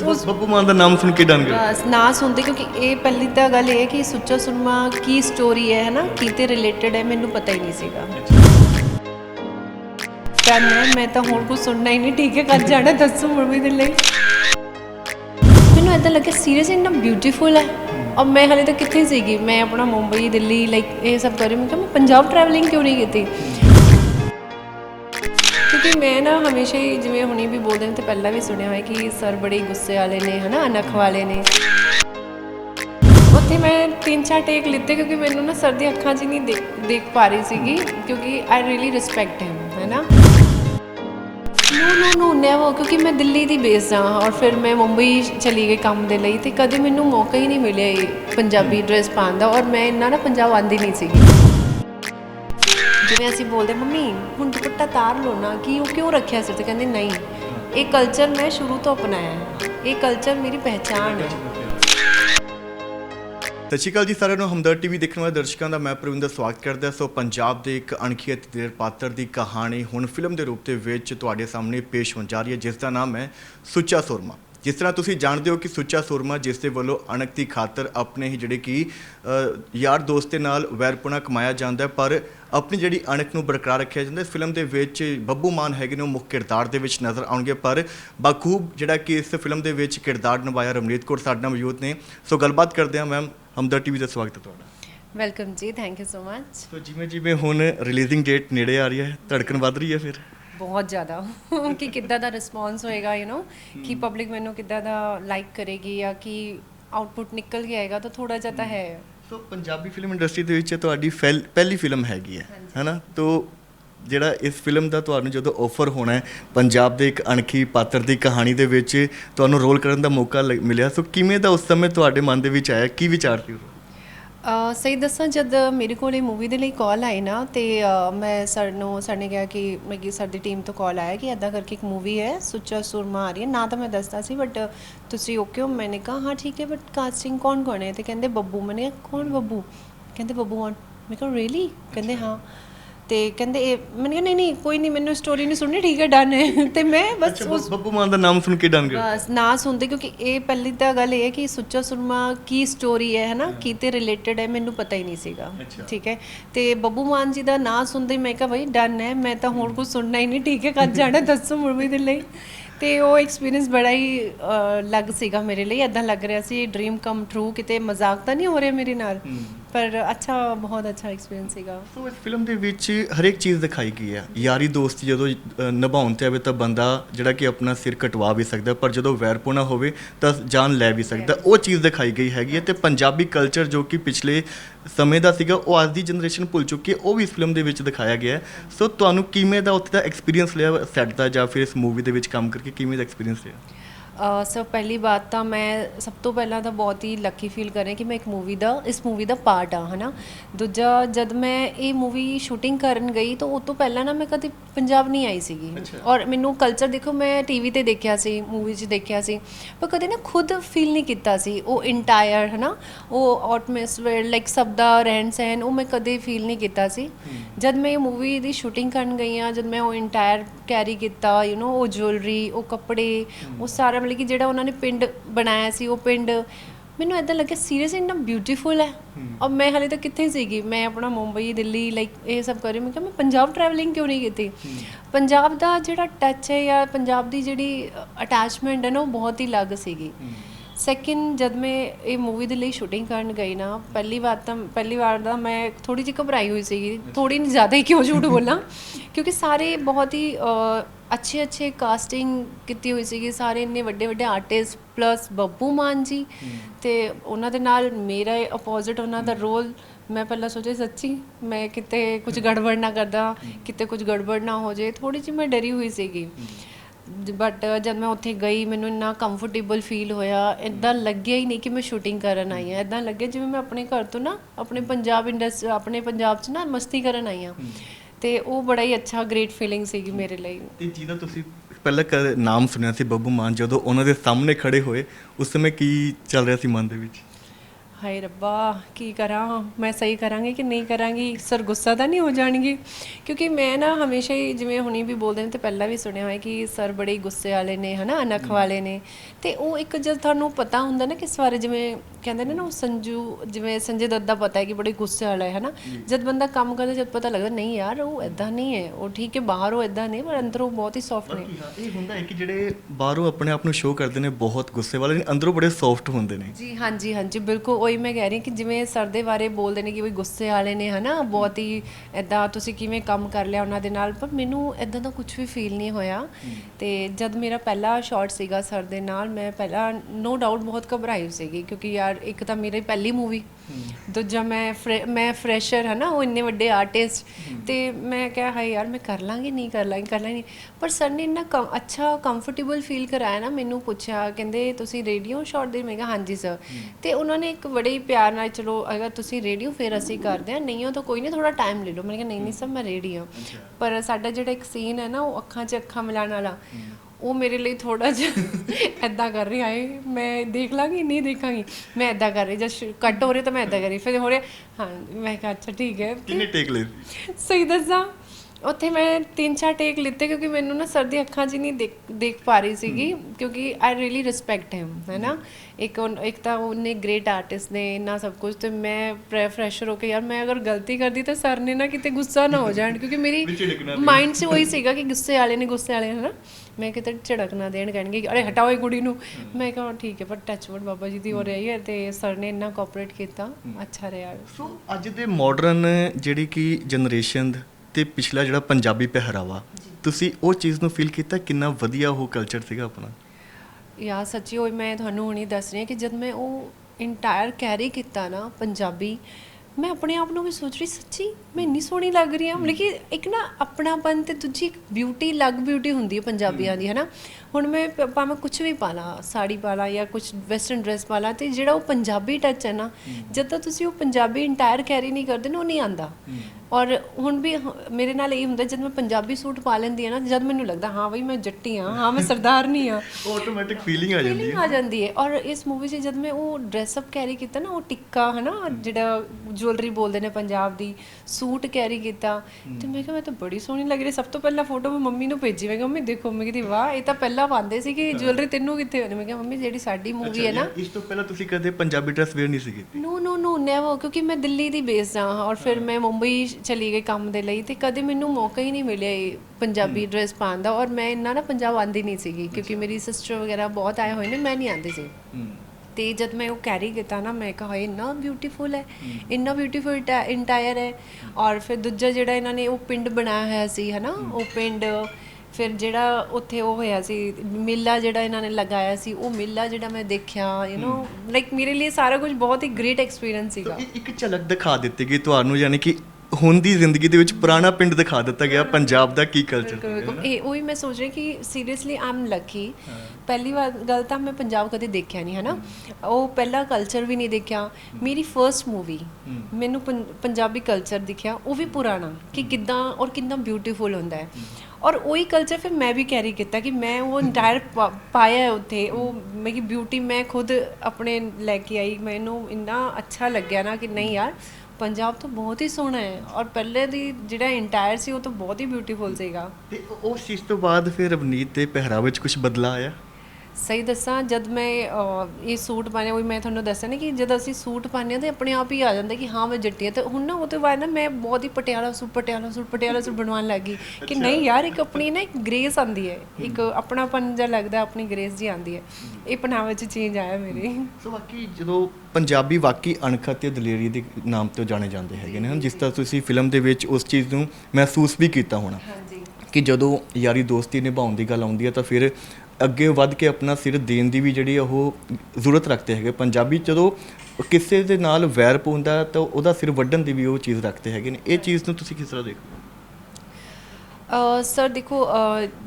ਬੱਬੂ ਮਾਨ ਦਾ ਨਾਮ ਸੁਣ ਕੇ ਡਰ ਗਏ ਬਸ, ਨਾ ਸੁਣਦੇ ਕਿਉਂਕਿ ਇਹ ਪਹਿਲੀ ਤਾਂ ਗੱਲ ਇਹ ਹੈ ਕਿ ਸੁੱਚਾ ਸੁਰਮਾ ਕੀ ਸਟੋਰੀ ਹੈ, ਹਨਾ? ਕਿਤੇ ਰਿਲੇਟਡ ਹੈ, ਮੈਨੂੰ ਪਤਾ ਹੀ ਨਹੀਂ ਸੀਗਾ। ਡਨ ਮੈਂ ਤਾਂ ਹੁਣ ਕੁਝ ਸੁਣਨਾ ਹੀ ਨਹੀਂ, ਠੀਕ ਹੈ ਕਰ ਜਾਣਾ, ਦੱਸੋ ਮੂਵੀ ਦੇ ਲਈ। ਮੈਨੂੰ ਇਦਾਂ ਲੱਗਿਆ ਸੀਰੀਅਸ ਇੰਨਾ ਬਿਊਟੀਫੁਲ ਹੈ। ਔਰ ਮੈਂ ਹਲੇ ਤੱਕ ਕਿੱਥੇ ਸੀਗੀ? ਮੈਂ ਆਪਣਾ ਮੁੰਬਈ, ਦਿੱਲੀ ਲਾਈਕ ਇਹ ਸਭ ਕਰ ਰਹੀ ਮੈਂ ਕਿਹਾ ਮੈਂ ਪੰਜਾਬ ਟਰੈਵਲਿੰਗ ਕਿਉਂ ਨਹੀਂ ਕੀਤੀ? ਮੈਂ ਨਾ ਹਮੇਸ਼ਾ ਹੀ ਜਿਵੇਂ ਹੁਣੀ ਵੀ ਬੋਲਦੇ ਨੇ ਤੇ ਪਹਿਲਾਂ ਵੀ ਸੁਣਿਆ ਹੋਇਆ ਕਿ ਸਰ ਬੜੇ ਗੁੱਸੇ ਵਾਲੇ ਨੇ, ਹਨਾ, ਅਨਖ ਵਾਲੇ ਨੇ। ਉੱਥੇ ਮੈਂ ਤਿੰਨ ਚਾਰ ਟੇਕ ਲਿੱਤੇ ਕਿਉਂਕਿ ਮੈਨੂੰ ਨਾ ਸਰ ਦੀਆਂ ਅੱਖਾਂ 'ਚ ਨਹੀਂ ਦੇਖ ਦੇਖ ਪਾ ਰਹੀ ਸੀਗੀ ਕਿਉਂਕਿ ਆਈ ਰੀਲੀ ਰਿਸਪੈਕਟ ਹਿਮ ਹੈਨਾ। ਨੋ ਨੋ ਨੋ ਨੈਵਰ ਕਿਉਂਕਿ ਮੈਂ ਦਿੱਲੀ ਦੀ ਬੇਸ ਹਾਂ ਔਰ ਫਿਰ ਮੈਂ ਮੁੰਬਈ ਚਲੀ ਗਈ ਕੰਮ ਦੇ ਲਈ ਤੇ ਕਦੇ ਮੈਨੂੰ ਮੌਕਾ ਹੀ ਨਹੀਂ ਮਿਲਿਆ ਇਹ ਪੰਜਾਬੀ ਡਰੈਸ ਪਾਉਣ ਦਾ ਔਰ ਮੈਂ ਇੰਨਾ ਨਾ ਪੰਜਾਬ ਆਂਦੀ ਨਹੀਂ ਸੀਗੀ। ਜਿਵੇਂ ਅਸੀਂ ਬੋਲਦੇ, ਮੰਮੀ, ਹੁਣ ਦੁਪੱਟਾ ਤਾਰ ਲਓ ਨਾ, ਕਿ ਉਹ ਕਿਉਂ ਰੱਖਿਆ ਸਿਰ ਤੇ ਕਹਿੰਦੇ, ਨਹੀਂ, ਇਹ ਕਲਚਰ ਮੈਂ ਸ਼ੁਰੂ ਤੋਂ ਅਪਣਾਇਆ ਹੈ। ਇਹ ਕਲਚਰ ਮੇਰੀ ਪਹਿਚਾਣ ਹੈ। ਸਤਿ ਸ਼੍ਰੀ ਅਕਾਲ ਜੀ ਸਾਰਿਆਂ ਨੂੰ। ਹਮਦਰ ਟੀਵੀ ਦੇਖਣ ਵਾਲੇ ਦਰਸ਼ਕਾਂ ਦਾ ਮੈਂ ਪ੍ਰਵਿੰਦਰ ਸਵਾਗਤ ਕਰਦਾ ਸੋ ਪੰਜਾਬ ਦੇ ਇੱਕ ਅਣਖੀ ਅਤੇ ਦੇਰ ਪਾਤਰ ਦੀ ਕਹਾਣੀ ਹੁਣ ਫਿਲਮ ਦੇ ਰੂਪ ਦੇ ਵਿੱਚ ਤੁਹਾਡੇ ਸਾਹਮਣੇ ਪੇਸ਼ ਹੋਣ ਜਾ ਰਹੀ ਹੈ, ਜਿਸ ਦਾ ਨਾਮ ਹੈ ਸੁੱਚਾ ਸੁਰਮਾ। ਜਿਸ ਤਰ੍ਹਾਂ ਤੁਸੀਂ ਜਾਣਦੇ ਹੋ ਕਿ ਸੁੱਚਾ ਸੁਰਮਾ ਜਿਸ ਦੇ ਵੱਲੋਂ ਅਣਖ ਦੀ ਖਾਤਰ ਆਪਣੇ ਹੀ ਜਿਹੜੇ ਕਿ ਯਾਰ ਦੋਸਤ ਦੇ ਨਾਲ ਵੈਰਪੁਣਾ ਕਮਾਇਆ ਜਾਂਦਾ ਪਰ ਆਪਣੀ ਜਿਹੜੀ ਅਣਖ ਨੂੰ ਬਰਕਰਾਰ ਰੱਖਿਆ ਜਾਂਦਾ ਹੈ ਫਿਲਮ ਦੇ ਵਿੱਚ ਬੱਬੂ ਮਾਨ ਹੈਗੇ ਨੇ ਉਹ ਮੁੱਖ ਕਿਰਦਾਰ ਦੇ ਵਿੱਚ ਨਜ਼ਰ ਆਉਣਗੇ ਪਰ ਬਾਖੂਬ ਜਿਹੜਾ ਕਿ ਇਸ ਫਿਲਮ ਦੇ ਵਿੱਚ ਕਿਰਦਾਰ ਨਿਭਾਇਆ ਰਮਨੀਤ ਕੌਰ ਸਾਡੇ ਨਾਲ ਮੌਜੂਦ ਨੇ। ਸੋ ਗੱਲਬਾਤ ਕਰਦੇ ਹਾਂ ਮੈਮ ਹਮਦਰ ਟੀਵੀ ਦਾ ਸਵਾਗਤ ਹੈ ਤੁਹਾਡਾ। Welcome ji thank you so much. So ਜਿਵੇਂ ਜਿਵੇਂ ਹੁਣ ਰਿਲੀਜ਼ਿੰਗ ਡੇਟ ਨੇੜੇ ਆ ਰਹੀ ਹੈ ਧੜਕਣ ਵੱਧ ਰਹੀ ਹੈ ਫਿਰ? ਬਹੁਤ ਜ਼ਿਆਦਾ। ਕਿ ਕਿੱਦਾਂ ਦਾ ਰਿਸਪੌਂਸ ਹੋਏਗਾ ਯੂ نو ਕਿ ਪਬਲਿਕ ਮੈਨੂੰ ਕਿੱਦਾਂ ਦਾ ਲਾਈਕ ਕਰੇਗੀ ਜਾਂ ਕਿ ਆਊਟਪੁੱਟ ਨਿਕਲ ਕੇ ਆਏਗਾ ਤਾਂ ਥੋੜਾ ਜਿਹਾ ਤਾਂ ਹੈ। ਸੋ ਪੰਜਾਬੀ ਫਿਲਮ ਇੰਡਸਟਰੀ ਦੇ ਵਿੱਚ ਤੁਹਾਡੀ ਫੈਲ- ਪਹਿਲੀ ਫਿਲਮ ਹੈਗੀ ਹੈ ਹੈਨਾ? ਤੋ ਜਿਹੜਾ ਇਸ ਫਿਲਮ ਦਾ ਤੁਹਾਨੂੰ ਜਦੋਂ ਆਫਰ ਹੋਣਾ ਹੈ ਪੰਜਾਬ ਦੇ ਇੱਕ ਅਣਖੀ ਪਾਤਰ ਦੀ ਕਹਾਣੀ ਦੇ ਵਿੱਚ ਤੁਹਾਨੂੰ ਰੋਲ ਕਰਨ ਦਾ ਮੌਕਾ ਲ- ਮਿਲਿਆ। ਸੋ ਕਿਵੇਂ ਦਾ ਉਸ ਸਮੇਂ ਤੁਹਾਡੇ ਮਨ ਦੇ ਵਿੱਚ ਆਇਆ? ਕੀ ਵਿਚਾਰ ਸੀ ਉਦੋਂ? ਅਹ, ਸਹੀ ਦੱਸਾਂ, ਜਦ ਮੇਰੇ ਕੋਲ ਇਹ ਮੂਵੀ ਦੇ ਲਈ ਕਾਲ ਆਈ ਨਾ, ਤੇ, ਅਹ, ਮੈਂ ਸਰ ਨੂੰ ਸਰ ਨੇ ਕਿਹਾ ਕਿ, ਮੈਂ ਕਿ ਸਰ ਟੀਮ ਤੋਂ ਕਾਲ ਆਇਆ ਕਿ ਐਦਾਂ ਕਰਕੇ ਇੱਕ ਮੂਵੀ ਹੈ, ਸੁੱਚਾ ਸੂਰਮਾ ਆ ਰਹੀ ਹੈ। ਨਾ ਤਾਂ ਮੈਂ ਦੱਸਦਾ ਸੀ ਬਟ ਤੁਸੀਂ ਓਕੇ ਹੋ? ਮੈंने ਕਹਾ, ਹਾਂ, ਠੀਕ ਹੈ ਬਟ ਕਾਸਟਿੰਗ ਕੌਣ ਕੌਣ ਹੈ? ਤੇ ਕਹਿੰਦੇ, ਬੱਬੂ। ਮੈਨੇ ਕਿਹਾ, ਕੌਣ ਬੱਬੂ? ਕਹਿੰਦੇ, ਬੱਬੂ ਕੌਣ? ਮੈਂ ਕਿਹਾ ਰੀਲੀ ਕਹਿੰਦੇ, ਹਾਂ। ਤੇ ਕਹਿੰਦੇ ਇਹ ਮੈंने ਕਿਹਾ ਨਹੀਂ ਨਹੀਂ ਕੋਈ ਨਹੀਂ ਮੈਨੂੰ ਸਟੋਰੀ ਨਹੀਂ ਸੁਣਨੀ ਠੀਕ ਹੈ ਡਨ ਹੈ ਤੇ ਮੈਂ ਬਸ ਉਸ ਬੱਬੂ ਮਾਨ ਦਾ ਨਾਮ ਸੁਣ ਕੇ ਡਰ ਗਏ ਬਸ ਨਾ ਸੁਣਦੇ ਕਿਉਂਕਿ ਇਹ ਪਹਿਲੀ ਤਾਂ ਗੱਲ ਇਹ ਹੈ ਕਿ ਸੁੱਚਾ ਸੁਰਮਾ ਕੀ ਸਟੋਰੀ ਹੈ ਹਨਾ? ਕਿਤੇ ਰਿਲੇਟਡ ਹੈ ਮੈਨੂੰ ਪਤਾ ਹੀ ਨਹੀਂ ਸੀਗਾ। ਠੀਕ ਹੈ? ਤੇ ਬੱਬੂ ਮਾਨ ਜੀ ਦਾ ਨਾਂ ਸੁਣਦੇ ਮੈਂ ਕਿਹਾ ਬਈ ਡਨ ਹੈ ਮੈਂ ਤਾਂ ਹੁਣ ਕੁਝ ਸੁਣਨਾ ਹੀ ਨਹੀਂ ਠੀਕ ਹੈ ਕਰ ਜਾਣਾ ਦੱਸੋ ਮੂਵੀ ਦੇ ਲਈ। ਤੇ ਉਹ ਐਕਸਪੀਰੀਅੰਸ ਬੜਾ ਹੀ ਅਹ, ਲੱਗ ਸੀਗਾ ਮੇਰੇ ਲਈ। ਐਦਾਂ ਲੱਗ ਰਿਹਾ ਸੀ ਡ੍ਰੀਮ ਕਮ ਟਰੂ ਕਿਤੇ ਮਜ਼ਾਕ ਤਾਂ ਨਹੀਂ ਹੋ ਰਿਹਾ ਮੇਰੇ ਨਾਲ? ਪਰ ਅੱਛਾ ਬਹੁਤ ਅੱਛਾ ਐਕਸਪੀਰੀਅੰਸ ਸੀਗਾ। ਸੋ ਇਸ ਫਿਲਮ ਦੇ ਵਿੱਚ ਹਰੇਕ ਚੀਜ਼ ਦਿਖਾਈ ਗਈ ਹੈ ਯਾਰੀ ਦੋਸਤੀ ਜਦੋਂ ਅ, ਨਿਭਾਉਣ ਤੇ ਆਵੇ ਤਾਂ ਬੰਦਾ ਜਿਹੜਾ ਕਿ ਆਪਣਾ ਸਿਰ ਕਟਵਾ ਵੀ ਸਕਦਾ ਪਰ ਜਦੋਂ ਵੈਰਪੁਣਾ ਹੋਵੇ ਤਾਂ ਜਾਨ ਲੈ ਵੀ ਸਕਦਾ। ਉਹ ਚੀਜ਼ ਦਿਖਾਈ ਗਈ ਹੈਗੀ ਹੈ ਤੇ ਪੰਜਾਬੀ ਕਲਚਰ ਜੋ ਕਿ ਪਿਛਲੇ ਸਮੇਂ ਦਾ ਸੀਗਾ, ਉਹ ਅੱਜ ਦੀ ਜਨਰੇਸ਼ਨ ਭੁੱਲ ਚੁੱਕੀ ਹੈ। ਉਹ ਵੀ ਇਸ ਫਿਲਮ ਦੇ ਵਿੱਚ ਦਿਖਾਇਆ ਗਿਆ ਹੈ। ਸੋ ਤੁਹਾਨੂੰ ਕਿਵੇਂ ਦਾ ਉੱਥੇ ਦਾ ਐਕਸਪੀਰੀਅੰਸ ਲਿਆ ਸੈੱਟ ਦਾ ਜਾਂ ਫਿਰ ਇਸ ਮੂਵੀ ਦੇ ਵਿੱਚ ਕੰਮ ਕਰਕੇ ਕਿਵੇਂ ਦਾ ਐਕਸਪੀਰੀਅੰਸ ਰਿਹਾ ਅ, ਸੋ ਪਹਿਲੀ ਬਾਤ ਤਾਂ ਮੈਂ ਸਭ ਤੋਂ ਪਹਿਲਾਂ ਤਾਂ ਬਹੁਤ ਹੀ ਲੱਕੀ ਫੀਲ ਕਰ ਰਹੀ ਕਿ ਮੈਂ ਇੱਕ ਮੂਵੀ ਦਾ ਇਸ ਮੂਵੀ ਦਾ ਪਾਰਟ ਆ ਹਨਾ? ਦੂਜਾ ਜਦ ਮੈਂ ਇਹ ਮੂਵੀ ਸ਼ੂਟਿੰਗ ਕਰਨ ਗਈ ਤਾਂ ਉਹ ਤੋਂ ਪਹਿਲਾਂ ਨਾ ਮੈਂ ਕਦੇ ਪੰਜਾਬ ਨਹੀਂ ਆਈ ਸੀਗੀ। ਔਰ ਮੈਨੂੰ ਕਲਚਰ ਦੇਖੋ ਮੈਂ ਟੀਵੀ ਤੇ ਦੇਖਿਆ ਸੀ ਮੂਵੀ 'ਚ ਦੇਖਿਆ ਸੀ ਪਰ ਕਦੇ ਨਾ ਖੁਦ ਫੀਲ ਨਹੀਂ ਕੀਤਾ ਸੀ ਉਹ ਇੰਟਾਇਰ ਹਨਾ? ਉਹ ਐਟਮੋਸਫੇਅਰ ਲਾਈਕ ਸਭ ਦਾ ਰਹਿਣ ਸਹਿਣ ਉਹ ਮੈਂ ਕਦੇ ਫੀਲ ਨਹੀਂ ਕੀਤਾ ਸੀ। ਜਦ ਮੈਂ ਇਹ ਮੂਵੀ ਦੀ ਸ਼ੂਟਿੰਗ ਕਰਨ ਗਈ ਆ ਜਦ ਮੈਂ ਉਹ ਇੰਟਾਇਰ ਕੈਰੀ ਕੀਤਾ ਯੂ نو ਉਹ ਜੁਐਲਰੀ ਉਹ ਕੱਪੜੇ ਉਹ ਸਾਰਾ ਮਤਲਬ ਕਿ ਜਿਹੜਾ ਉਹਨਾਂ ਨੇ ਪਿੰਡ ਬਣਾਇਆ ਸੀ ਉਹ ਪਿੰਡ ਮੈਨੂੰ ਇਦਾਂ ਲੱਗਿਆ ਸੀਰੀਅਸ ਇੰਨਾ ਬਿਊਟੀਫੁਲ ਹੈ। ਔਰ ਮੈਂ ਹਲੇ ਤੱਕ ਕਿੱਥੇ ਸੀਗੀ? ਮੈਂ ਆਪਣਾ ਮੁੰਬਈ ਦਿੱਲੀ ਲਾਈਕ ਇਹ ਸਭ ਕਰ ਰਹੀ ਮੈਂ ਕਿਹਾ ਮੈਂ ਪੰਜਾਬ ਟਰੈਵਲਿੰਗ ਕਿਉਂ ਨਹੀਂ ਕੀਤੀ? ਪੰਜਾਬ ਦਾ ਜਿਹੜਾ ਟੱਚ ਹੈ ਜਾਂ ਪੰਜਾਬ ਦੀ ਜਿਹੜੀ ਅਟੈਚਮੈਂਟ ਹੈ ਨਾ ਉਹ ਬਹੁਤ ਹੀ ਅਲੱਗ ਸੀਗੀ। ਸੈਕਿੰਡ ਜਦ ਮੈਂ ਇਹ ਮੂਵੀ ਦੇ ਲਈ ਸ਼ੂਟਿੰਗ ਕਰਨ ਗਈ ਨਾ ਪਹਿਲੀ ਵਾਰ ਤਾਂ ਪਹਿਲੀ ਵਾਰ ਦਾ ਮੈਂ ਥੋੜੀ ਜਿਹੀ ਘਬਰਾਈ ਹੋਈ ਸੀਗੀ। ਥੋੜੀ ਨਹੀਂ ਜ਼ਿਆਦਾ ਹੀ ਕਿਉਂ ਝੂਠ ਬੋਲਾਂ? ਕਿਉਂਕਿ ਸਾਰੇ ਬਹੁਤ ਹੀ ਅੱਛੇ ਅੱਛੇ ਕਾਸਟਿੰਗ ਕੀਤੀ ਹੋਈ ਸੀਗੀ। ਸਾਰੇ ਇੰਨੇ ਵੱਡੇ ਵੱਡੇ ਆਰਟਿਸਟ ਪਲੱਸ ਬੱਬੂ ਮਾਨ ਜੀ। ਤੇ ਉਹਨਾਂ ਦੇ ਨਾਲ ਮੇਰਾ ਆਪੋਜ਼ਿਟ ਉਹਨਾਂ ਦਾ ਰੋਲ ਮੈਂ ਪਹਿਲਾਂ ਸੋਚਿਆ ਸੱਚੀ ਮੈਂ ਕਿਤੇ ਕੁਝ ਗੜਬੜ ਨਾ ਕਰਦਾ ਕਿਤੇ ਕੁਝ ਗੜਬੜ ਨਾ ਹੋ ਜਾਏ। ਥੋੜੀ ਜਿਹੀ ਮੈਂ ਡਰੀ ਹੋਈ ਸੀਗੀ। ਬਟ ਜਦ ਮੈਂ ਉੱਥੇ ਗਈ, ਮੈਨੂੰ ਇੰਨਾ ਕੰਫਰਟੇਬਲ ਫੀਲ ਹੋਇਆ। ਇਦਾਂ ਲੱਗਿਆ ਹੀ ਨਹੀਂ ਕਿ ਮੈਂ ਸ਼ੂਟਿੰਗ ਕਰਨ ਆਈ ਹਾਂ। ਇਦਾਂ ਲੱਗਿਆ ਜਿਵੇਂ ਮੈਂ ਆਪਣੇ ਘਰ ਤੋਂ ਨਾ, ਆਪਣੇ ਪੰਜਾਬ ਇੰਡਸਟਰੀ ਆਪਣੇ ਪੰਜਾਬ 'ਚ ਨਾ ਮਸਤੀ ਕਰਨ ਆਈ ਹਾਂ। ਤੇ ਉਹ ਬੜਾ ਹੀ ਅੱਛਾ ਗ੍ਰੇਟ ਫੀਲਿੰਗ ਸੀਗੀ ਮੇਰੇ ਲਈ। ਤੇ ਜਿਹਦਾ ਤੁਸੀਂ ਪਹਿਲਾਂ ਕਦੇ ਨਾਮ ਸੁਣਿਆ ਸੀ ਬੱਬੂ ਮਾਨ, ਜਦੋਂ ਉਹਨਾਂ ਦੇ ਸਾਹਮਣੇ ਖੜੇ ਹੋਏ, ਉਸ ਸਮੇਂ ਕੀ ਚੱਲ ਰਿਹਾ ਸੀ ਮਨ ਦੇ ਵਿੱਚ? ਹਾਏ ਰੱਬਾ ਕੀ ਕਰਾਂ? ਮੈਂ ਸਹੀ ਕਰਾਂਗੀ ਕਿ ਨਹੀਂ ਕਰਾਂਗੀ? ਸਰ ਗੁੱਸਾ ਤਾਂ ਨਹੀਂ ਹੋ ਜਾਣਗੇ? ਕਿਉਂਕਿ ਮੈਂ ਨਾ ਹਮੇਸ਼ਾ ਹੀ ਜਿਵੇਂ ਹੁਣੀ ਵੀ ਬੋਲਦੇ ਨੇ ਤੇ ਪਹਿਲਾਂ ਵੀ ਸੁਣਿਆ ਹੋਇਆ ਕਿ ਸਰ ਬੜੇ ਗੁੱਸੇ ਵਾਲੇ ਨੇ ਹਨਾ ਅਨਖ ਵਾਲੇ ਨੇ। ਤੇ ਉਹ ਇੱਕ ਜਦ ਤੁਹਾਨੂੰ ਪਤਾ ਹੁੰਦਾ ਨਾ ਕਿਸ ਬਾਰੇ ਜਿਵੇਂ ਕਹਿੰਦੇ ਨੇ ਨਾ ਉਹ ਸੰਜੂ ਜਿਵੇਂ ਸੰਜੇ ਦੱਤ ਦਾ ਪਤਾ ਹੈ ਕਿ ਬੜੇ ਗੁੱਸੇ ਵਾਲਾ ਹੈ ਹਨਾ? ਜਦ ਬੰਦਾ ਕੰਮ ਕਰਦਾ ਜਦ ਪਤਾ ਲੱਗਦਾ ਨਹੀਂ ਯਾਰ ਉਹ ਇਦਾਂ ਨਹੀਂ ਹੈ। ਉਹ ਠੀਕ ਹੈ ਬਾਹਰ ਉਹ ਇਦਾਂ ਨਹੀਂ ਪਰ ਅੰਦਰੋਂ ਬਹੁਤ ਹੀ ਸੌਫਟ ਨੇ। ਇਹ ਹੁੰਦਾ ਹੈ ਕਿ ਜਿਹੜੇ ਬਾਹਰੋਂ ਆਪਣੇ ਆਪ ਨੂੰ ਸ਼ੋਅ ਕਰਦੇ ਨੇ ਬਹੁਤ ਗੁੱਸੇ ਵਾਲੇ ਨੇ ਅੰਦਰੋਂ ਬੜੇ ਸੌਫਟ ਹੁੰਦੇ ਨੇ। ਜੀ ਹਾਂਜੀ ਹਾਂਜੀ ਬਿਲਕੁਲ ਉਹੀ ਮੈਂ ਕਹਿ ਰਹੀ ਕਿ ਜਿਵੇਂ ਸਰ ਦੇ ਬਾਰੇ ਬੋਲਦੇ ਨੇ ਕਿ ਵੀ ਗੁੱਸੇ ਵਾਲੇ ਨੇ, ਹਨਾ? ਬਹੁਤ ਹੀ ਐਦਾਂ ਤੁਸੀਂ ਕਿਵੇਂ ਕੰਮ ਕਰ ਲਿਆ ਉਹਨਾਂ ਦੇ ਨਾਲ? ਪਰ ਮੈਨੂੰ ਐਦਾਂ ਦਾ ਕੁਝ ਵੀ ਫੀਲ ਨਹੀਂ ਹੋਇਆ। ਤੇ ਜਦ ਮੇਰਾ ਪਹਿਲਾ ਸ਼ਾਟ ਸੀਗਾ ਸਰ ਦੇ ਨਾਲ, ਮੈਂ ਪਹਿਲਾਂ ਨੋ ਡਾਊਟ ਬਹੁਤ ਘਬਰਾਈ ਸੀਗੀ ਕਿਉਂਕਿ ਯਾਰ ਇੱਕ ਤਾਂ ਮੇਰੀ ਪਹਿਲੀ ਮੂਵੀ ਦੂਜਾ ਮੈਂ ਫਰੈ- ਮੈਂ ਫਰੈਸ਼ਰ ਹੈ ਨਾ ਉਹ ਇੰਨੇ ਵੱਡੇ ਆਰਟਿਸਟ ਤੇ ਮੈਂ ਕਿਹਾ, ਹਾਏ ਯਾਰ, ਮੈਂ ਕਰ ਲਾਂਗੀ, ਨਹੀਂ ਕਰ ਲਾਂਗੀ ਕਰ ਲਾਂਗੀ। ਪਰ ਸਰ ਨੇ ਇੰਨਾ ਕੰ- ਅੱਛਾ ਕੰਫਰਟੇਬਲ ਫੀਲ ਕਰਾਇਆ ਨਾ, ਮੈਨੂੰ ਪੁੱਛਿਆ, ਕਹਿੰਦੇ, ਤੁਸੀਂ ਰੇਡੀਓ ਸ਼ਾਟ ਦੇ? ਮੈਂ ਕਿਹਾ, ਹਾਂਜੀ ਸਰ ਤੇ ਉਹਨਾਂ ਨੇ ਇੱਕ ਬੜੇ ਹੀ ਪਿਆਰ ਨਾਲ ਚਲੋ ਅਗਰ ਤੁਸੀਂ ਰੇਡੀਓ ਫਿਰ ਅਸੀਂ ਕਰਦੇ ਹਾਂ ਨਹੀਂ ਹੋ ਤਾਂ ਕੋਈ ਨਹੀਂ ਥੋੜਾ ਟਾਈਮ ਲੈ ਲਓ। ਮੈਂ ਕਿਹਾ ਨਹੀਂ ਨਹੀਂ ਸਰ ਮੈਂ ਰੈਡੀ ਹਾਂ। ਪਰ ਸਾਡਾ ਜਿਹੜਾ ਇੱਕ ਸੀਨ ਹੈ ਨਾ ਉਹ ਅੱਖਾਂ 'ਚ ਅੱਖਾਂ ਮਿਲਾਉਣ ਵਾਲਾ ਉਹ ਮੇਰੇ ਲਈ ਥੋੜਾ ਜਿਹਾ ਐਦਾਂ ਕਰ ਰਹੀ ਆਏ ਮੈਂ ਦੇਖ ਲਾਂਗੀ ਨਹੀਂ ਦੇਖਾਂਗੀ ਮੈਂ ਐਦਾਂ ਕਰ ਰਹੀ ਜਦ ਕੱਟ ਹੋ ਰਿਹਾ ਤਾਂ ਮੈਂ ਐਦਾਂ ਕਰ ਰਹੀ ਫਿਰ ਹੋ ਰਿਹਾ ਹਾਂ ਮੈਂ ਕਿਹਾ ਅੱਛਾ ਠੀਕ ਹੈ। ਕਿੰਨੇ ਟੇਕ ਲਏ ਸਹੀ ਦੱਸਾਂ? ਉੱਥੇ ਮੈਂ ਤਿੰਨ ਚਾਰ ਟੇਕ ਲਿੱਤੇ ਕਿਉਂਕਿ ਮੈਨੂੰ ਨਾ ਸਰ ਦੀ ਅੱਖਾਂ 'ਚ ਹੀ ਨਹੀਂ ਦੇਖ ਦੇਖ ਪਾ ਰਹੀ ਸੀਗੀ। ਕਿਉਂਕਿ ਆਈ ਰੀਲੀ ਰਿਸਪੈਕਟ ਹਿਮ ਹੈ ਨਾ? ਇੱਕ ਉਹ- ਇੱਕ ਤਾਂ ਉਹਨੇ ਗ੍ਰੇਟ ਆਰਟਿਸਟ ਨੇ ਇੰਨਾ ਸਭ ਕੁਝ ਤੇ ਮੈਂ ਫਰੈਸ਼ਰ ਹੋ ਕੇ ਯਾਰ ਮੈਂ ਅਗਰ ਗਲਤੀ ਕਰਦੀ ਤਾਂ ਸਰ ਨੇ ਨਾ ਕਿਤੇ ਗੁੱਸਾ ਨਾ ਹੋ ਜਾਣ। ਕਿਉਂਕਿ ਮੇਰੀ ਮਾਈਂਡ 'ਚ ਉਹੀ ਸੀਗਾ ਕਿ ਗੁੱਸੇ ਵਾਲੇ ਨੇ ਗੁੱਸੇ ਵਾਲੇ ਨੇ ਨਾ? ਮੈਂ ਕਿਤੇ ਝੜਕ ਨਾ ਦੇਣ ਕਹਿਣਗੇ ਕਿ ਅਰੇ ਹਟਾਓ ਇਹ ਕੁੜੀ ਨੂੰ। ਮੈਂ ਕਿਹਾ ਠੀਕ ਹੈ ਪਰ ਟੱਚਵੁੱਡ ਬਾਬਾ ਜੀ ਦੀ ਹੋ ਰਹੀ ਹੈ ਤੇ ਸਰ ਨੇ ਇੰਨਾ ਕੋਆਪਰੇਟ ਕੀਤਾ। ਅੱਛਾ ਰਿਹਾ। ਸੋ ਅੱਜ ਦੇ ਮਾਡਰਨ ਜਿਹੜੀ ਕਿ ਜਨਰੇਸ਼ਨ ਤੇ ਪਿਛਲਾ ਜਿਹੜਾ ਪੰਜਾਬੀ ਪਹਿਰਾਵਾ ਤੁਸੀਂ ਉਹ ਚੀਜ਼ ਨੂੰ ਫੀਲ ਕੀਤਾ? ਕਿੰਨਾ ਵਧੀਆ ਉਹ ਕਲਚਰ ਸੀਗਾ ਆਪਣਾ? ਯਾ ਸੱਚੀ ਹੋਈ ਮੈਂ ਤੁਹਾਨੂੰ ਹੁਣੀ ਦੱਸ ਰਹੀ ਹਾਂ ਕਿ ਜਦ ਮੈਂ ਉਹ ਇੰਟਾਇਰ ਕੈਰੀ ਕੀਤਾ ਨਾ ਪੰਜਾਬੀ ਮੈਂ ਆਪਣੇ ਆਪ ਨੂੰ ਵੀ ਸੋਚ ਰਹੀ ਸੱਚੀ ਮੈਂ ਇੰਨੀ ਸੋਹਣੀ ਲੱਗ ਰਹੀ ਹਾਂ। ਮਤਲਬ ਕਿ ਇੱਕ ਨਾ ਆਪਣਾਪਨ ਤੇ ਦੂਜੀ ਇੱਕ ਬਿਊਟੀ ਲੱਗ ਬਿਊਟੀ ਹੁੰਦੀ ਹੈ ਪੰਜਾਬੀਆਂ ਦੀ ਹੈ। ਨਾ ਹੁਣ ਮੈਂ ਪ- ਭਾਵੇਂ ਕੁਝ ਵੀ ਪਾ ਲਾਂ ਸਾੜੀ ਪਾ ਲਾਂ ਜਾਂ ਕੁਝ ਵੈਸਟਰਨ ਡਰੈਸ ਪਾ ਲਾਂ ਤੇ ਜਿਹੜਾ ਉਹ ਪੰਜਾਬੀ ਟੱਚ ਹੈ ਨਾ ਜਦ ਤੱਕ ਤੁਸੀਂ ਉਹ ਪੰਜਾਬੀ ਇੰਟਾਇਰ ਕੈਰੀ ਨਹੀਂ ਕਰਦੇ ਨਾ ਉਹ ਨਹੀਂ ਆਂਦਾ। ਔਰ ਹੁਣ ਵੀ ਹ- ਮੇਰੇ ਨਾਲ ਇਹ ਹੁੰਦਾ ਜਦ ਮੈਂ ਪੰਜਾਬੀ ਸੂਟ ਪਾ ਲੈਂਦੀ ਹਾਂ ਨਾ ਜਦ ਮੈਨੂੰ ਲੱਗਦਾ ਹਾਂ ਬਈ ਮੈਂ ਜੱਟੀ ਹਾਂ ਹਾਂ ਮੈਂ ਸਰਦਾਰਨੀ ਹਾਂ। ਆਟੋਮੈਟਿਕ ਫੀਲਿੰਗ ਆ ਜਾਂਦੀ ਫੀਲਿੰਗ ਆ ਜਾਂਦੀ ਹੈ। ਔਰ ਇਸ ਮੂਵੀ 'ਚ ਜਦ ਮੈਂ ਉਹ ਡਰੈਸ ਅਪ ਕੈਰੀ ਕੀਤਾ ਨਾ ਉਹ ਟਿੱਕਾ ਹਨਾ ਜਿਹੜਾ ਜੁਐਲਰੀ ਬੋਲਦੇ ਨੇ ਪੰਜਾਬ ਦੀ ਸੂਟ ਕੈਰੀ ਕੀਤਾ ਤੇ ਮੈਂ ਕਿਹਾ ਮੈਂ ਤਾਂ ਬੜੀ ਸੋਹਣੀ ਲੱਗ ਰਹੀ ਸਭ ਤੋਂ ਪਹਿਲਾਂ ਫੋਟੋ ਮੈਂ ਮੰਮੀ ਨੂੰ ਭੇਜੀ ਮੈਂ ਕਿਹਾ ਮੰਮੀ ਦੇਖੋ ਮੈਂ ਕਹਿੰਦੀ ਵਾਹ ਇਹ ਤਾਂ ਪਹਿਲਾਂ ਪਾਉਂਦੇ ਸੀ ਕਿ ਜੁਐਲਰੀ ਤੈਨੂੰ ਕਿੱਥੇ ਹੋਣੀ? ਮੈਂ ਕਿਹਾ ਮੰਮੀ ਜਿਹੜੀ ਸਾਡੀ ਮੂਵੀ ਹੈ ਨਾ ਇਸ ਤੋਂ ਪਹਿਲਾਂ ਤੁਸੀਂ ਕਦੇ ਪੰਜਾਬੀ ਡਰੈਸ ਵੇਅਰ ਨਹੀਂ ਸੀ ਕੀਤੀ? ਨੋ ਨੋ ਨੋ ਨੈਵਰ ਕਿਉਂਕਿ ਮੈਂ ਦਿੱਲੀ ਦੀ ਬੇਸਡ ਹਾਂ ਔਰ ਫਿਰ ਮੈਂ ਮੁੰਬਈ ਚਲੀ ਗਈ ਕੰਮ ਦੇ ਲਈ ਤੇ ਕਦੇ ਮੈਨੂੰ ਮੌਕਾ ਹੀ ਨਹੀਂ ਮਿਲਿਆ ਇਹ ਪੰਜਾਬੀ ਡਰੈਸ ਪਾਉਣ ਦਾ ਔਰ ਮੈਂ ਇੰਨਾ ਨਾ ਪੰਜਾਬ ਆਂਦੀ ਨਹੀਂ ਸੀਗੀ ਕਿਉਂਕਿ ਮੇਰੀ ਸਿਸਟਰ ਵਗੈਰਾ ਬਹੁਤ ਆਏ ਹੋਏ ਨੇ ਮੈਂ ਨਹੀਂ ਆਂਦੀ ਸੀ। ਤੇ ਜਦ ਮੈਂ ਉਹ ਕੈਰੀ ਕੀਤਾ ਨਾ ਮੈਂ ਕਿਹਾ ਹਾਏ ਇੰਨਾ ਬਿਊਟੀਫੁਲ ਹੈ ਇੰਨਾ ਬਿਊਟੀਫੁਲ ਇੰਟਾਇਰ ਹੈ। ਔਰ ਫਿਰ ਦੂਜਾ ਜਿਹੜਾ ਇਹਨਾਂ ਨੇ ਉਹ ਪਿੰਡ ਬਣਾਇਆ ਹੋਇਆ ਸੀ ਹਨਾ? ਉਹ ਪਿੰਡ ਫਿਰ ਜਿਹੜਾ ਉੱਥੇ ਉਹ ਹੋਇਆ ਸੀ ਮੇਲਾ ਜਿਹੜਾ ਇਹਨਾਂ ਨੇ ਲਗਾਇਆ ਸੀ ਉਹ ਮੇਲਾ ਜਿਹੜਾ ਮੈਂ ਦੇਖਿਆ ਯੂ نو ਲਾਈਕ ਮੇਰੇ ਲਈ ਸਾਰਾ ਕੁਝ ਬਹੁਤ ਹੀ ਗ੍ਰੇਟ ਐਕਸਪੀਰੀਅੰਸ ਸੀਗਾ। ਇੱਕ ਝਲਕ ਦਿਖਾ ਦਿੱਤੀ ਗਈ ਤੁਹਾਨੂੰ ਯਾਨੀ ਕਿ ਹੁਣ ਦੀ ਜ਼ਿੰਦਗੀ ਦੇ ਵਿੱਚ ਪੁਰਾਣਾ ਪਿੰਡ ਦਿਖਾ ਦਿੱਤਾ ਗਿਆ ਪੰਜਾਬ ਦਾ ਕੀ ਕਲਚਰ ਇਹ ਉਹੀ ਮੈਂ ਸੋਚ ਰਹੀ ਕਿ ਸੀਰੀਅਸਲੀ ਆਮ ਲੱਕੀ ਪਹਿਲੀ ਵਾਰ ਗੱਲ ਤਾਂ ਮੈਂ ਪੰਜਾਬ ਕਦੇ ਦੇਖਿਆ ਨਹੀਂ ਹੈ ਨਾ ਉਹ ਪਹਿਲਾ ਕਲਚਰ ਵੀ ਨਹੀਂ ਦੇਖਿਆ। ਮੇਰੀ ਫਰਸਟ ਮੂਵੀ ਮੈਨੂੰ ਪੰਜਾਬੀ ਕਲਚਰ ਦਿਖਿਆ ਉਹ ਵੀ ਪੁਰਾਣਾ ਕਿ ਕਿੱਦਾਂ ਔਰ ਕਿੰਨਾ ਬਿਊਟੀਫੁਲ ਹੁੰਦਾ ਹੈ। ਔਰ ਉਹੀ ਕਲਚਰ ਫਿਰ ਮੈਂ ਵੀ ਕੈਰੀ ਕੀਤਾ ਕਿ ਮੈਂ ਉਹ ਇੰਟਾਇਰ ਪਾਇਆ ਉੱਥੇ। ਉਹ ਮੇਰੀ ਬਿਊਟੀ ਮੈਂ ਖੁਦ ਆਪਣੇ ਲੈ ਕੇ ਆਈ। ਮੈਨੂੰ ਇੰਨਾ ਅੱਛਾ ਲੱਗਿਆ ਨਾ ਕਿ ਨਹੀਂ ਯਾਰ ਪੰਜਾਬ ਤਾਂ ਬਹੁਤ ਹੀ ਸੋਹਣਾ ਹੈ ਔਰ ਪਹਿਲੇ ਦੀ ਜਿਹੜਾ ਇੰਟਾਇਰ ਸੀ ਉਹ ਤਾਂ ਬਹੁਤ ਹੀ ਬਿਊਟੀਫੁਲ ਸੀਗਾ। ਤੇ ਉਸ ਚੀਜ਼ ਤੋਂ ਬਾਅਦ ਫਿਰ ਰਵਨੀਤ ਦੇ ਪਹਿਰਾਵੇ ਵਿੱਚ ਕੁਝ ਬਦਲਾ ਆਇਆ? ਸਹੀ ਦੱਸਾਂ ਜਦ ਮੈਂ ਅਹ, ਇਹ ਸੂਟ ਪਾਣਿਆ ਉਹ ਮੈਂ ਤੁਹਾਨੂੰ ਦੱਸਿਆ ਨਾ ਕਿ ਜਦ ਅਸੀਂ ਸੂਟ ਪਾਉਂਦੇ ਹਾਂ ਤੇ ਆਪਣੇ ਆਪ ਹੀ ਆ ਜਾਂਦਾ ਕਿ ਹਾਂ ਮੈਂ ਜੱਟੀ ਹਾਂ ਤੇ ਹੁਣ ਨਾ ਉਹ ਤੋਂ ਬਾਅਦ ਨਾ ਮੈਂ ਬਹੁਤ ਹੀ Patiala suit Patiala suit Patiala suit ਬਣਵਾਉਣ ਲੱਗ ਕਿ ਨਹੀਂ ਯਾਰ ਇੱਕ ਆਪਣੀ ਨਾ ਇੱਕ ਗ੍ਰੇਸ ਆਂਦੀ ਹੈ ਇੱਕ ਆਪਣਾਪਨ ਜਿਹਾ ਲੱਗਦਾ ਆਪਣੀ ਗ੍ਰੇਸ ਜੀ ਆਂਦੀ ਹੈ। ਇਹ ਪਹਿਨਾਵੇ 'ਚ ਚੇਂਜ ਆਇਆ ਮੇਰੇ। ਸੋ ਬਾਕੀ ਜਦੋਂ ਪੰਜਾਬੀ ਵਾਕਈ ਅਣਖਤ ਤੇ ਦਲੇਰੀ ਦੇ ਨਾਮ ਤੋਂ ਜਾਣੇ ਜਾਂਦੇ ਹੈਗੇ ਨੇ ਹਨ ਜਿਸ ਤਰ੍ਹਾਂ ਤੁਸੀਂ ਫਿਲਮ ਦੇ ਵਿੱਚ ਉਸ ਚੀਜ਼ ਨੂੰ ਮਹਿਸੂਸ ਵੀ ਕੀਤਾ ਹੋਣਾ। ਕਿ ਜਦੋਂ ਯਾਰੀ ਦੋਸਤੀ ਨਿਭਾਉਣ ਦੀ ਗੱਲ ਆਉਂਦੀ ਹੈ ਤਾਂ ਫਿਰ ਅੱਗੇ ਵੱਧ ਕੇ ਆਪਣਾ ਸਿਰ ਦੇਣ ਦੀ ਵੀ ਜਿਹੜੀ ਉਹ ਜ਼ਰੂਰਤ ਰੱਖਦੇ ਹੈਗੇ। ਪੰਜਾਬੀ ਜਦੋਂ ਕਿਸੇ ਦੇ ਨਾਲ ਵੈਰ ਪਾਉਂਦਾ ਤਾਂ ਉਹਦਾ ਸਿਰ ਵੱਢਣ ਦੀ ਵੀ ਉਹ ਚੀਜ਼ ਰੱਖਦੇ ਹੈਗੇ ਨੇ। ਇਹ ਚੀਜ਼ ਨੂੰ ਤੁਸੀਂ ਕਿਸ ਤਰ੍ਹਾਂ ਦੇਖਦੇ ਹੋ? ਸਰ ਦੇਖੋ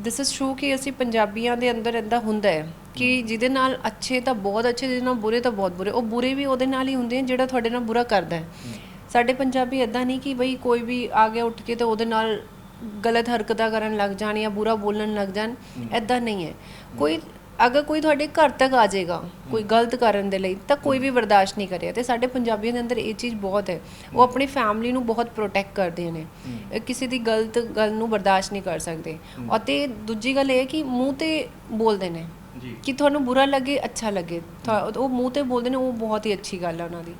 ਦਿਸ ਇਜ਼ ਟਰੂ ਕਿ ਅਸੀਂ ਪੰਜਾਬੀਆਂ ਦੇ ਅੰਦਰ ਇੰਦਾ ਹੁੰਦਾ ਹੈ ਕਿ ਜਿਹਦੇ ਨਾਲ ਅੱਛੇ ਤਾਂ ਬਹੁਤ ਅੱਛੇ ਜਿਹਦੇ ਨਾਲ ਬੁਰੇ ਤਾਂ ਬਹੁਤ ਬੁਰੇ। ਉਹ ਬੁਰੇ ਵੀ ਉਹਦੇ ਨਾਲ ਹੀ ਹੁੰਦੇ ਆ ਜਿਹੜਾ ਤੁਹਾਡੇ ਨਾਲ ਬੁਰਾ ਕਰਦਾ ਹੈ। ਸਾਡੇ ਪੰਜਾਬੀ ਇਦਾਂ ਨਹੀਂ ਕਿ ਬਈ ਕੋਈ ਵੀ ਆ ਗਿਆ ਉੱਠ ਕੇ ਤੇ ਉਹਦੇ ਨਾਲ ਗਲਤ ਹਰਕਤਾਂ ਕਰਨ ਲੱਗ ਜਾਣ ਜਾਂ ਬੁਰਾ ਬੋਲਣ ਲੱਗ ਜਾਣ ਇਦਾਂ ਨਹੀਂ ਹੈ। ਕੋਈ ਅਗਰ ਕੋਈ ਤੁਹਾਡੇ ਘਰ ਤੱਕ ਆ ਜਾਏਗਾ ਕੋਈ ਗਲਤ ਕਰਨ ਦੇ ਲਈ ਤਾਂ ਕੋਈ ਵੀ ਬਰਦਾਸ਼ਤ ਨਹੀਂ ਕਰਿਆ ਤੇ ਸਾਡੇ ਪੰਜਾਬੀਆਂ ਦੇ ਅੰਦਰ ਇਹ ਚੀਜ਼ ਬਹੁਤ ਹੈ। ਉਹ ਆਪਣੀ ਫੈਮਿਲੀ ਨੂੰ ਬਹੁਤ ਪ੍ਰੋਟੈਕਟ ਕਰਦੇ ਨੇ। ਕਿਸੇ ਦੀ ਗਲਤ ਗੱਲ ਨੂੰ ਬਰਦਾਸ਼ਤ ਨਹੀਂ ਕਰ ਸਕਦੇ। ਅਤੇ ਦੂਜੀ ਗੱਲ ਇਹ ਹੈ ਕਿ ਮੂੰਹ ਤੇ ਬੋਲਦੇ ਨੇ। ਜੀ। ਕਿ ਤੁਹਾਨੂੰ ਬੁਰਾ ਲੱਗੇ ਅੱਛਾ ਲੱਗੇ। ਉਹ ਮੂੰਹ ਤੇ ਬੋਲਦੇ ਨੇ ਉਹ ਬਹੁਤ ਹੀ ਅੱਛੀ ਗੱਲ ਹੈ ਉਹਨਾਂ ਦੀ।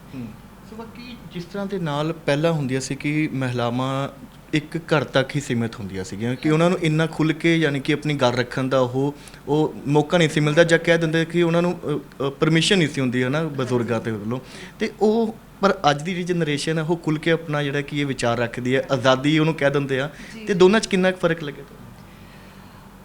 ਸੋ ਬਾਕੀ ਜਿਸ ਤਰ੍ਹਾਂ ਦੇ ਨਾਲ ਪਹਿਲਾਂ ਹੁੰਦੀਆਂ ਸੀ ਕਿ ਮਹਿਲਾਵਾਂ ਇੱਕ ਘਰ ਤੱਕ ਹੀ ਸੀਮਿਤ ਹੁੰਦੀਆਂ ਸੀਗੀਆਂ ਕਿ ਉਹਨਾਂ ਨੂੰ ਇੰਨਾ ਖੁੱਲ ਕੇ ਯਾਨੀ ਕਿ ਆਪਣੀ ਗੱਲ ਰੱਖਣ ਦਾ ਉਹ ਉਹ ਮੌਕਾ ਨਹੀਂ ਸੀ ਮਿਲਦਾ ਜਾਂ ਕਹਿ ਦਿੰਦੇ ਕਿ ਉਹਨਾਂ ਨੂੰ ਪਰਮਿਸ਼ਨ ਨਹੀਂ ਸੀ ਹੁੰਦੀ ਹੈ ਨਾ ਬਜ਼ੁਰਗਾਂ ਤੇ ਵੱਲੋਂ। ਤੇ ਉਹ ਪਰ ਅੱਜ ਦੀ ਜਿਹੜੀ ਜਨਰੇਸ਼ਨ ਹੈ ਉਹ ਖੁੱਲ ਕੇ ਆਪਣਾ ਜਿਹੜਾ ਕਿ ਇਹ ਵਿਚਾਰ ਰੱਖਦੀ ਹੈ ਆਜ਼ਾਦੀ ਉਹਨੂੰ ਕਹਿ ਦਿੰਦੇ ਆ। ਤੇ ਦੋਨਾਂ 'ਚ ਕਿੰਨਾ ਕੁ ਫ਼ਰਕ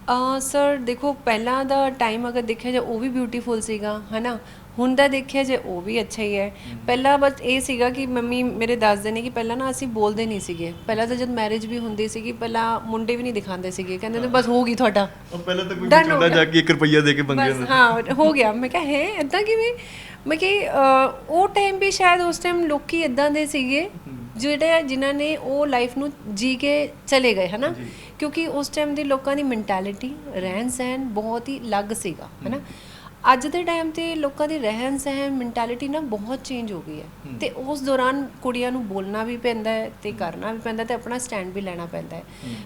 ਆ ਸਰ ਦੇਖੋ ਪਹਿਲਾਂ ਦਾ ਟਾਈਮ ਅਗਰ ਦੇਖਿਆ ਜਾਏ ਉਹ ਵੀ ਬਿਊਟੀਫੁਲ ਸੀਗਾ ਹਨਾ? ਹੁਣ ਦਾ ਦੇਖਿਆ ਜੇ ਉਹ ਵੀ ਅੱਛਾ ਹੀ ਹੈ। ਪਹਿਲਾਂ ਬਸ ਇਹ ਸੀਗਾ ਕਿ ਮੰਮੀ ਮੇਰੇ ਦੱਸਦੇ ਨੇ ਕਿ ਪਹਿਲਾਂ ਨਾ ਅਸੀਂ ਬੋਲਦੇ ਨਹੀਂ ਸੀਗੇ। ਪਹਿਲਾਂ ਤਾਂ ਜਦ ਮੈਰਿਜ ਵੀ ਹੁੰਦੀ ਸੀਗੀ ਪਹਿਲਾਂ ਮੁੰਡੇ ਵੀ ਨਹੀਂ ਦਿਖਾਉਂਦੇ ਸੀਗੇ। ਕਹਿੰਦੇ ਨੇ ਬਸ ਹੋ ਗਈ ਤੁਹਾਡਾ। ਪਹਿਲਾਂ ਤਾਂ ਕੋਈ ਗਿਆ। ਜਾ ਕੇ 1 ਰੁਪਈਆ ਦੇ ਕੇ ਬੰਗੇ ਬਸ ਹਾਂ ਹੋ ਗਿਆ। ਮੈਂ ਕਿਹਾ ਹੈ? ਇਦਾਂ ਕਿਵੇਂ? ਮੈਂ ਕਿ ਉਹ ਟਾਈਮ ਵੀ ਸ਼ਾਇਦ ਉਸ ਟਾਈਮ ਲੋਕੀ ਇਦਾਂ ਦੇ ਸੀਗੇ ਜਿਹੜੇ ਜਿਨ੍ਹਾਂ ਨੇ ਉਹ ਲਾਈਫ ਨੂੰ ਜੀ ਕੇ ਚਲੇ ਗਏ ਹਨਾ? ਕਿਉਂਕਿ ਉਸ ਟਾਈਮ ਦੀ ਲੋਕਾਂ ਦੀ ਮੈਂਟੈਲਿਟੀ ਰਹਿਣ ਸਹਿਣ ਬਹੁਤ ਹੀ ਅਲੱਗ ਸੀਗਾ ਹਨਾ? ਅੱਜ ਦੇ ਟਾਈਮ ਤੇ ਲੋਕਾਂ ਦੀ ਰਹਿਣ ਸਹਿਣ ਮੈਂਟੈਲਿਟੀ ਨਾ ਬਹੁਤ ਚੇਂਜ ਹੋ ਗਈ ਹੈ। ਤੇ ਉਸ ਦੌਰਾਨ ਕੁੜੀਆਂ ਨੂੰ ਬੋਲਣਾ ਵੀ ਪੈਂਦਾ ਹੈ ਤੇ ਕਰਨਾ ਵੀ ਪੈਂਦਾ ਤੇ ਆਪਣਾ ਸਟੈਂਡ ਵੀ ਲੈਣਾ ਪੈਂਦਾ ਹੈ।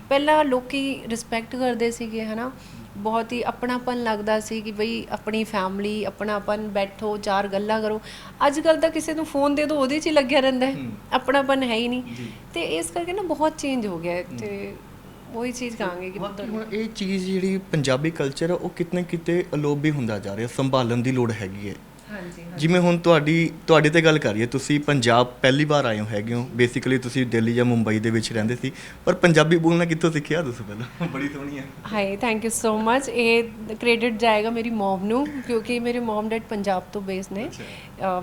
ਪਹਿਲਾਂ ਲੋਕੀ ਰਿਸਪੈਕਟ ਕਰਦੇ ਸੀਗੇ ਹਨਾ? ਬਹੁਤ ਹੀ ਆਪਣਾਪਨ ਲੱਗਦਾ ਸੀ ਕਿ ਬਈ ਆਪਣੀ ਫੈਮਿਲੀ ਆਪਣਾਪਨ ਬੈਠੋ ਚਾਰ ਗੱਲਾਂ ਕਰੋ। ਅੱਜ ਕੱਲ ਤਾਂ ਕਿਸੇ ਨੂੰ ਫੋਨ ਦੇ ਦੋ ਉਹਦੇ 'ਚ ਹੀ ਲੱਗਿਆ ਰਹਿੰਦਾ ਹੈ। ਆਪਣਾਪਨ ਹੈ ਹੀ ਨਹੀਂ। ਤੇ ਇਸ ਕਰਕੇ ਨਾ ਬਹੁਤ ਚੇਂਜ ਹੋ ਗਿਆ ਤੇ ਉਹੀ ਚੀਜ਼ ਕਹਾਂਗੇ ਕਿ ਬਾਕੀ ਹੁਣ ਇਹ ਚੀਜ਼ ਜਿਹੜੀ ਪੰਜਾਬੀ ਕਲਚਰ ਆ ਉਹ ਕਿਤਨੇ ਕਿਤੇ ਅਲੋਪ ਵੀ ਹੁੰਦਾ ਜਾ ਰਿਹਾ ਸੰਭਾਲਣ ਦੀ ਲੋੜ ਹੈਗੀ ਹੈ। ਹਾਂਜੀ ਜਿਵੇਂ ਹੁਣ ਤੁਹਾਡੀ ਤੁਹਾਡੇ ਤੇ ਗੱਲ ਕਰੀਏ ਤੁਸੀਂ ਪੰਜਾਬ ਪਹਿਲੀ ਵਾਰ ਆਏ ਹੋ ਹੈਗੇ ਹੋ। ਬੇਸਿਕਲੀ ਤੁਸੀਂ ਦਿੱਲੀ ਜਾਂ ਮੁੰਬਈ ਦੇ ਵਿੱਚ ਰਹਿੰਦੇ ਸੀ। ਪਰ ਪੰਜਾਬੀ ਬੋਲਣਾ ਕਿੱਥੋਂ ਸਿੱਖਿਆ ਦੱਸੋ ਪਹਿਲਾਂ? ਬੜੀ ਸੋਹਣੀ ਹੈ hi thank you so much ਇਹ ਕ੍ਰੈਡਿਟ ਜਾਏਗਾ ਮੇਰੀ ਮਮ ਨੂੰ ਕਿਉਂਕਿ ਮੇਰੇ ਮਮ ਡੈਡ ਪੰਜਾਬ ਤੋਂ ਬੇਸ ਨੇ।